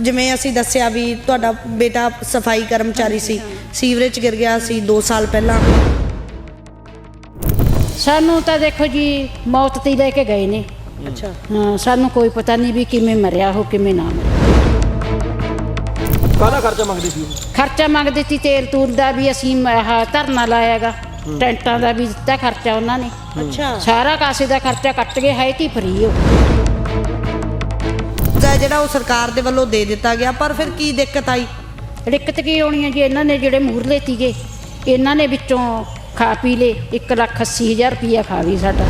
ਜਿਵੇਂ ਅਸੀਂ ਦੱਸਿਆ ਵੀ ਤੁਹਾਡਾ ਬੇਟਾ ਸਫ਼ਾਈ ਕਰਮਚਾਰੀ ਸੀ ਸੀਵਰੇਜ ਗਿਰ ਗਿਆ ਸੀ 2 ਸਾਲ ਪਹਿਲਾਂ। ਸਾਨੂੰ ਤਾਂ ਦੇਖੋ ਜੀ ਮੌਤ ਤੇ ਹੀ ਲੈ ਕੇ ਗਏ ਨੇ। ਅੱਛਾ। ਹਾਂ ਸਾਨੂੰ ਕੋਈ ਪਤਾ ਨਹੀਂ ਵੀ ਕਿਵੇਂ ਮਰਿਆ ਹੋ ਕਿਵੇਂ ਨਾ ਮਰਿਆ। ਕਾਹਦਾ ਖਰਚਾ ਮੰਗਦੀ ਸੀ ਉਹ? ਖਰਚਾ ਮੰਗਦੇ ਸੀ ਤੇਲ ਤੂਲ ਦਾ ਵੀ ਅਸੀਂ ਆਹ ਧਰਨਾ ਲਾਇਆਗਾ ਟੈਂਟਾਂ ਦਾ ਵੀ ਦਿੱਤਾ ਖਰਚਾ ਉਹਨਾਂ ਨੇ। ਅੱਛਾ। ਸਾਰਾ ਕਾਸੇ ਦਾ ਖਰਚਾ ਕੱਟ ਕੇ ਹੈ ਤੀ ਫਰੀ ਉਹ। ਦਾ ਜਿਹੜਾ ਉਹ ਸਰਕਾਰ ਦੇ ਵੱਲੋਂ ਦੇ ਦਿੱਤਾ ਗਿਆ ਪਰ ਫਿਰ ਕੀ ਦਿੱਕਤ ਆਈ? ਦਿੱਕਤ ਕੀ ਹੋਣੀ ਹੈ ਜੀ? ਇਹਨਾਂ ਨੇ ਜਿਹੜੇ ਮੂਰਲੇ ਤੀਗੇ ਇਹਨਾਂ ਨੇ ਵਿੱਚੋਂ ਖਾ ਪੀ ਲੇ 1 ਲੱਖ 80 ਹਜ਼ਾਰ ਰੁਪਇਆ ਖਾ ਗਈ ਸਾਡਾ।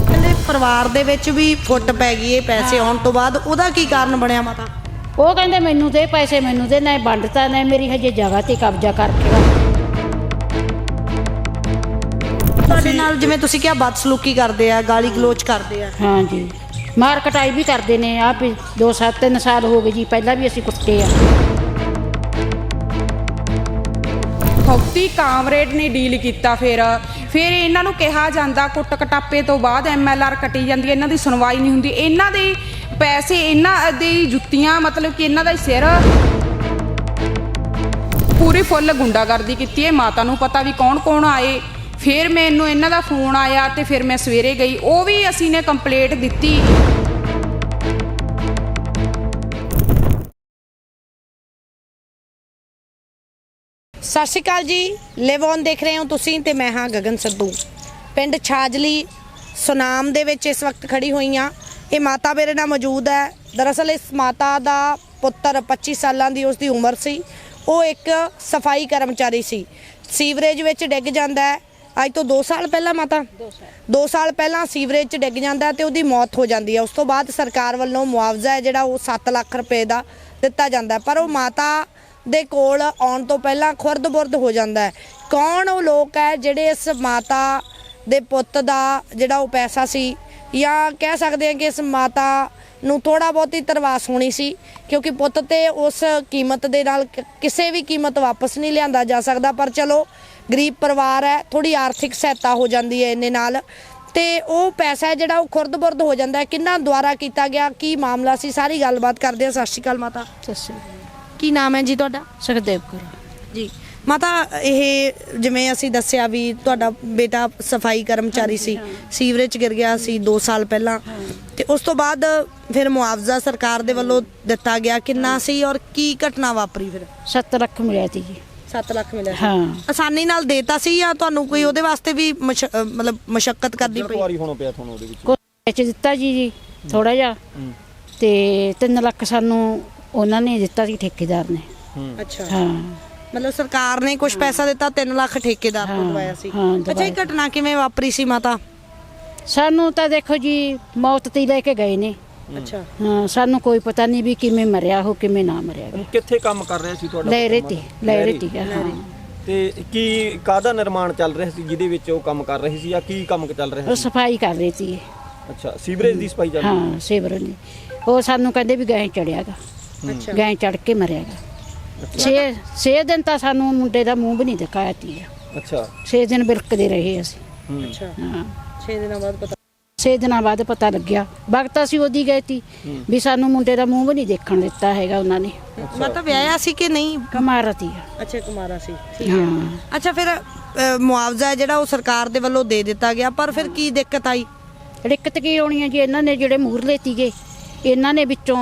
ਕਹਿੰਦੇ ਪਰਿਵਾਰ ਦੇ ਵਿੱਚ ਵੀ ਫੁੱਟ ਪੈ ਗਈ ਇਹ ਪੈਸੇ ਆਉਣ ਤੋਂ ਬਾਅਦ ਉਹਦਾ ਕੀ ਕਾਰਨ ਬਣਿਆ ਮਾਤਾ? ਉਹ ਕਹਿੰਦੇ ਮੈਨੂੰ ਦੇ ਪੈਸੇ ਮੈਨੂੰ ਦੇ ਨਾ ਵੰਡਤਾ ਨਾ ਮੇਰੀ ਹਜੇ ਜਗ੍ਹਾ ਤੇ ਕਬਜ਼ਾ ਕਰਕੇ ਵਾ। ਤੁਹਾਡੇ ਨਾਲ ਜਿਵੇਂ ਤੁਸੀਂ ਕਿਹਾ ਬਦਸਲੂਕੀ ਕਰਦੇ ਆ ਗਾਲੀ ਗਲੋਚ ਕਰਦੇ ਆ। ਹਾਂ ਜੀ ਮਾਰ ਕਟਾਈ ਵੀ ਕਰਦੇ ਨੇ ਆਪ ਦੋ ਸਾਲ ਤਿੰਨ ਸਾਲ ਹੋ ਗਏ ਜੀ ਪਹਿਲਾਂ ਵੀ ਅਸੀਂ ਕੁੱਟੇ ਆ। ਫੌਕਤੀ ਕਾਮਰੇਡ ਨੇ ਡੀਲ ਕੀਤਾ ਫਿਰ। ਫਿਰ ਇਹਨਾਂ ਨੂੰ ਕਿਹਾ ਜਾਂਦਾ ਕੁੱਟ ਕਟਾਪੇ ਤੋਂ ਬਾਅਦ ਐਮਐਲਆਰ ਕੱਟੀ ਜਾਂਦੀ ਹੈ ਇਹਨਾਂ ਦੀ ਸੁਣਵਾਈ ਨਹੀਂ ਹੁੰਦੀ। ਇਹਨਾਂ ਦੇ ਪੈਸੇ ਇਹਨਾਂ ਦੀ ਜੁੱਤੀਆਂ ਮਤਲਬ ਕਿ ਇਹਨਾਂ ਦਾ ਸਿਰ। ਪੂਰੀ ਫੁੱਲ ਗੁੰਡਾਗਰਦੀ ਕੀਤੀ ਹੈ। ਮਾਤਾ ਨੂੰ ਪਤਾ ਵੀ ਕੌਣ ਕੌਣ ਆਏ। ਫਿਰ ਮੈਨੂੰ ਇਹਨਾਂ ਦਾ ਫੋਨ ਆਇਆ ਤੇ ਫਿਰ ਮੈਂ ਸਵੇਰੇ ਗਈ, ਉਹ ਵੀ ਅਸੀਂ ਨੇ ਕੰਪਲੇਂਟ ਦਿੱਤੀ। ਸਤਿ ਸ਼੍ਰੀ ਅਕਾਲ ਜੀ ਲਿਵੋਨ ਦੇਖ ਰਹੇ ਹੋ ਤੁਸੀਂ ਤੇ ਮੈਂ ਹਾਂ ਗਗਨ ਸਿੱਧੂ। ਪਿੰਡ ਛਾਜਲੀ, ਸੁਨਾਮ ਦੇ ਵਿੱਚ ਇਸ ਵਕਤ ਖੜੀ ਹੋਈ ਹਾਂ। ਇਹ ਮਾਤਾ ਮੇਰੇ ਨਾਲ ਮੌਜੂਦ ਹੈ। ਦਰਅਸਲ ਇਸ ਮਾਤਾ ਦਾ ਪੁੱਤਰ 25 ਸਾਲਾਂ ਦੀ ਉਸ ਦੀ ਉਮਰ ਸੀ। ਉਹ ਇੱਕ ਸਫ਼ਾਈ ਕਰਮਚਾਰੀ ਸੀ। ਸੀਵਰੇਜ ਵਿੱਚ ਡਿੱਗ ਜਾਂਦਾ ਹੈ। ਅੱਜ ਤੋਂ 2 ਸਾਲ ਪਹਿਲਾਂ ਮਾਤਾ। 2 ਸਾਲ। ਪਹਿਲਾਂ ਸੀਵਰੇਜ 'ਚ ਡਿੱਗ ਜਾਂਦਾ ਤੇ ਉਹਦੀ ਮੌਤ ਹੋ ਜਾਂਦੀ ਹੈ। ਉਸ ਤੋਂ ਬਾਅਦ ਸਰਕਾਰ ਵੱਲੋਂ ਮੁਆਵਜ਼ਾ ਹੈ ਜਿਹੜਾ ਉਹ 7 ਲੱਖ ਰੁਪਏ ਦਾ ਦਿੱਤਾ ਜਾਂਦਾ। ਪਰ ਉਹ ਮਾਤਾ ਦੇ ਕੋਲ ਆਉਣ ਤੋਂ ਪਹਿਲਾਂ ਖੁਰਦ-ਬੁਰਦ ਹੋ ਜਾਂਦਾ ਹੈ। ਕੌਣ ਉਹ ਲੋਕ ਹੈ ਜਿਹੜੇ ਇਸ ਮਾਤਾ ਦੇ ਪੁੱਤ ਦਾ ਜਿਹੜਾ ਉਹ ਪੈਸਾ ਸੀ ਜਾਂ ਕਹਿ ਸਕਦੇ ਹਾਂ ਕਿ ਇਸ ਮਾਤਾ ਨੂੰ ਥੋੜਾ ਬਹੁਤੀ ਤਰਵਾਸ ਹੋਣੀ ਸੀ ਕਿਉਂਕਿ ਪੁੱਤ ਤੇ ਉਸ ਕੀਮਤ ਦੇ ਨਾਲ ਕਿਸੇ ਵੀ ਕੀਮਤ ਵਾਪਸ ਨਹੀਂ ਲਿਆਂਦਾ ਜਾ ਸਕਦਾ। ਪਰ ਚਲੋ ਗਰੀਬ ਪਰਿਵਾਰ ਹੈ ਥੋੜੀ ਆਰਥਿਕ ਸਹਾਇਤਾ ਹੋ ਜਾਂਦੀ ਹੈ ਇਹਨੇ ਨਾਲ। ਤੇ ਉਹ ਪੈਸਾ ਜਿਹੜਾ ਉਹ ਖੁਰਦ-ਬੁਰਦ ਹੋ ਜਾਂਦਾ ਹੈ। ਕਿੰਨਾ ਦੁਆਰਾ ਕੀਤਾ ਗਿਆ ਕੀ ਮਾਮਲਾ ਸੀ ਸਾਰੀ ਗੱਲਬਾਤ ਕਰਦੇ ਹਾਂ। ਸਤਿ ਸ਼੍ਰੀ ਅਕਾਲ ਮਾਤਾ। ਸੱਸੀ ਕੀ ਨਾਮ ਹੈ ਜੀ ਤੁਹਾਡਾ? ਸੁਖਦੇਵ ਕਰ। ਜੀ ਮਾਤਾ ਇਹ ਜਿਵੇਂ ਅਸੀਂ ਦੱਸਿਆ ਵੀ ਤੁਹਾਡਾ ਬੇਟਾ ਸਫ਼ਾਈ ਕਰਮਚਾਰੀ ਸੀ ਸੀਵਰੇਜ ਗਿਰ ਗਿਆ ਸੀ 2 ਸਾਲ ਪਹਿਲਾਂ। ਤੇ ਉਸ ਤੋਂ ਬਾਅਦ ਫਿਰ ਮੁਆਵਜ਼ਾ ਸਰਕਾਰ ਦੇ ਵੱਲੋਂ ਦਿੱਤਾ ਗਿਆ। ਕਿੰਨਾ ਸੀ ਔਰ ਕੀ ਘਟਨਾ ਵਾਪਰੀ ਫਿਰ? 7 ਲੱਖ ਮਿਲਿਆ ਤੀ ਜੀ। 7 ਲੱਖ ਮਿਲਿਆ ਸੀ। ਹਾਂ। ਆਸਾਨੀ ਨਾਲ ਦੇਤਾ ਸੀ ਜਾਂ ਤੁਹਾਨੂੰ ਕੋਈ ਉਹਦੇ ਵਾਸਤੇ ਵੀ ਮਸ਼- ਅਹ ਮਤਲਬ ਮਸ਼ਕਤ ਕਰਨੀ ਪਈ? ਕੁਆਰੀ ਹੋਣਾ ਪਿਆ ਤੁਹਾਨੂੰ ਉਹਦੇ ਵਿੱਚ। ਵਿੱਚ ਦਿੱਤਾ ਜੀ ਜੀ ਥੋੜਾ ਜਿਹਾ। ਤੇ 3 ਲੱਖ ਸਾਨੂੰ ਉਹਨਾਂ ਨੇ ਦਿੱਤਾ ਸੀ ਠੇਕੇਦਾਰ ਨੇ। ਅੱਛਾ। ਹਾਂ। ਮਤਲਬ ਸਰਕਾਰ ਨੇ ਕੁਝ ਪੈਸਾ ਦਿੱਤਾ 3 ਲੱਖ ਠੇਕੇਦਾਰ ਨੂੰ ਹਾਂ, ਦਵਾਇਆ ਸੀ। ਹਾਂ, ਅੱਛਾ ਇਹ ਦਵਾਇਆ। ਘਟਨਾ ਕਿਵੇਂ ਵਾਪਰੀ ਸੀ ਮਾਤਾ? ਸਾਨੂੰ ਤਾਂ ਦੇਖੋ ਜੀ ਮੌਤ ਤੇ ਹੀ ਲੈ ਕੇ ਗਏ ਨੇ। ਅੱਛਾ। ਹਾਂ ਸਾਨੂੰ ਕੋਈ ਪਤਾ ਨਹੀਂ ਵੀ ਕਿਵੇਂ ਮਰਿਆ ਹੋ ਕਿਵੇਂ ਨਾ ਮਰਿਆ ਗਾ। ਕਿੱਥੇ ਕੰਮ ਕਰ ਰਿਹਾ ਸੀ ਤੁਹਾਡਾ ਲੈ ਪੁੱਤ? ਰੇਤੀ ਲੈ ਰੇਤੀ ਹਾਂ। ਤੇ ਕੀ ਕਾਹਦਾ ਨਿਰਮਾਣ ਚੱਲ ਰਿਹਾ ਸੀ ਜਿਹਦੇ ਵਿੱਚ ਉਹ ਕੰਮ ਕਰ ਰਹੀ ਸੀ ਜਾਂ ਕੀ ਕੰਮ ਚੱਲ ਰਿਹਾ ਉਹ ਸੀ? ਸਫ਼ਾਈ ਕਰ ਰਹੀ ਸੀ। ਅੱਛਾ ਸੀਵਰੇਜ ਦੀ ਸਫ਼ਾਈ ਚੱਲ ਰਹੀ ਹਾਂ ਸੇਵਰਨ ਦੀ। ਉਹ ਸਾਨੂੰ ਕਹਿੰਦੇ ਵੀ ਗਾਂ। ਚੜਿਆਗਾ ਅੱਛਾ। ਗਾਂ ਚੜ ਕੇ ਮਰਿਆਗਾ ਛੇ ਛੇ ਦਿਨ ਤਾਂ ਸਾਨੂੰ ਮੁੰਡੇ ਦਾ ਮੂੰਹ ਵੀ ਨਹੀਂ ਦਿਖਾਇਆ ਤੀ ਅੱਛਾ। ਛੇ ਦਿਨ ਬਿਲਕਦੇ ਰਹੇ ਅਸੀਂ। ਹੂੰ। ਅੱਛਾ। ਹਾਂ। 6 ਦਿਨਾਂ ਬਾਅਦ ਪਤਾ ਛੇ ਦਿਨਾਂ ਬਾਅਦ ਪਤਾ ਲੱਗਿਆ। ਵਕਤ ਅਸੀਂ ਉਹਦੀ ਗਏ ਤੀ ਵੀ ਸਾਨੂੰ ਮੁੰਡੇ ਦਾ ਮੂੰਹ ਵੀ ਨਹੀਂ ਦੇਖਣ ਦਿੱਤਾ ਹੈਗਾ ਉਹਨਾਂ ਨੇ। ਮਾਤਾ ਵਿਆਹਿਆ ਸੀ ਕਿ ਨਹੀਂ? ਕਮਾਰਤੀ ਅੱਛਾ ਕੁਮਾਰਾ ਸੀ। ਠੀਕ ਹਾਂ। ਅੱਛਾ ਫਿਰ ਅ, ਮੁਆਵਜ਼ਾ ਹੈ ਜਿਹੜਾ ਉਹ ਸਰਕਾਰ ਦੇ ਵੱਲੋਂ ਦੇ ਦਿੱਤਾ ਗਿਆ ਪਰ ਫਿਰ ਕੀ ਦਿੱਕਤ ਆਈ? ਦਿੱਕਤ ਕੀ ਹੋਣੀ ਹੈ ਜੀ? ਇਹਨਾਂ ਨੇ ਜਿਹੜੇ ਮੂਰਲੇ ਤੀਗੇ ਇਹਨਾਂ ਨੇ ਵਿੱਚੋਂ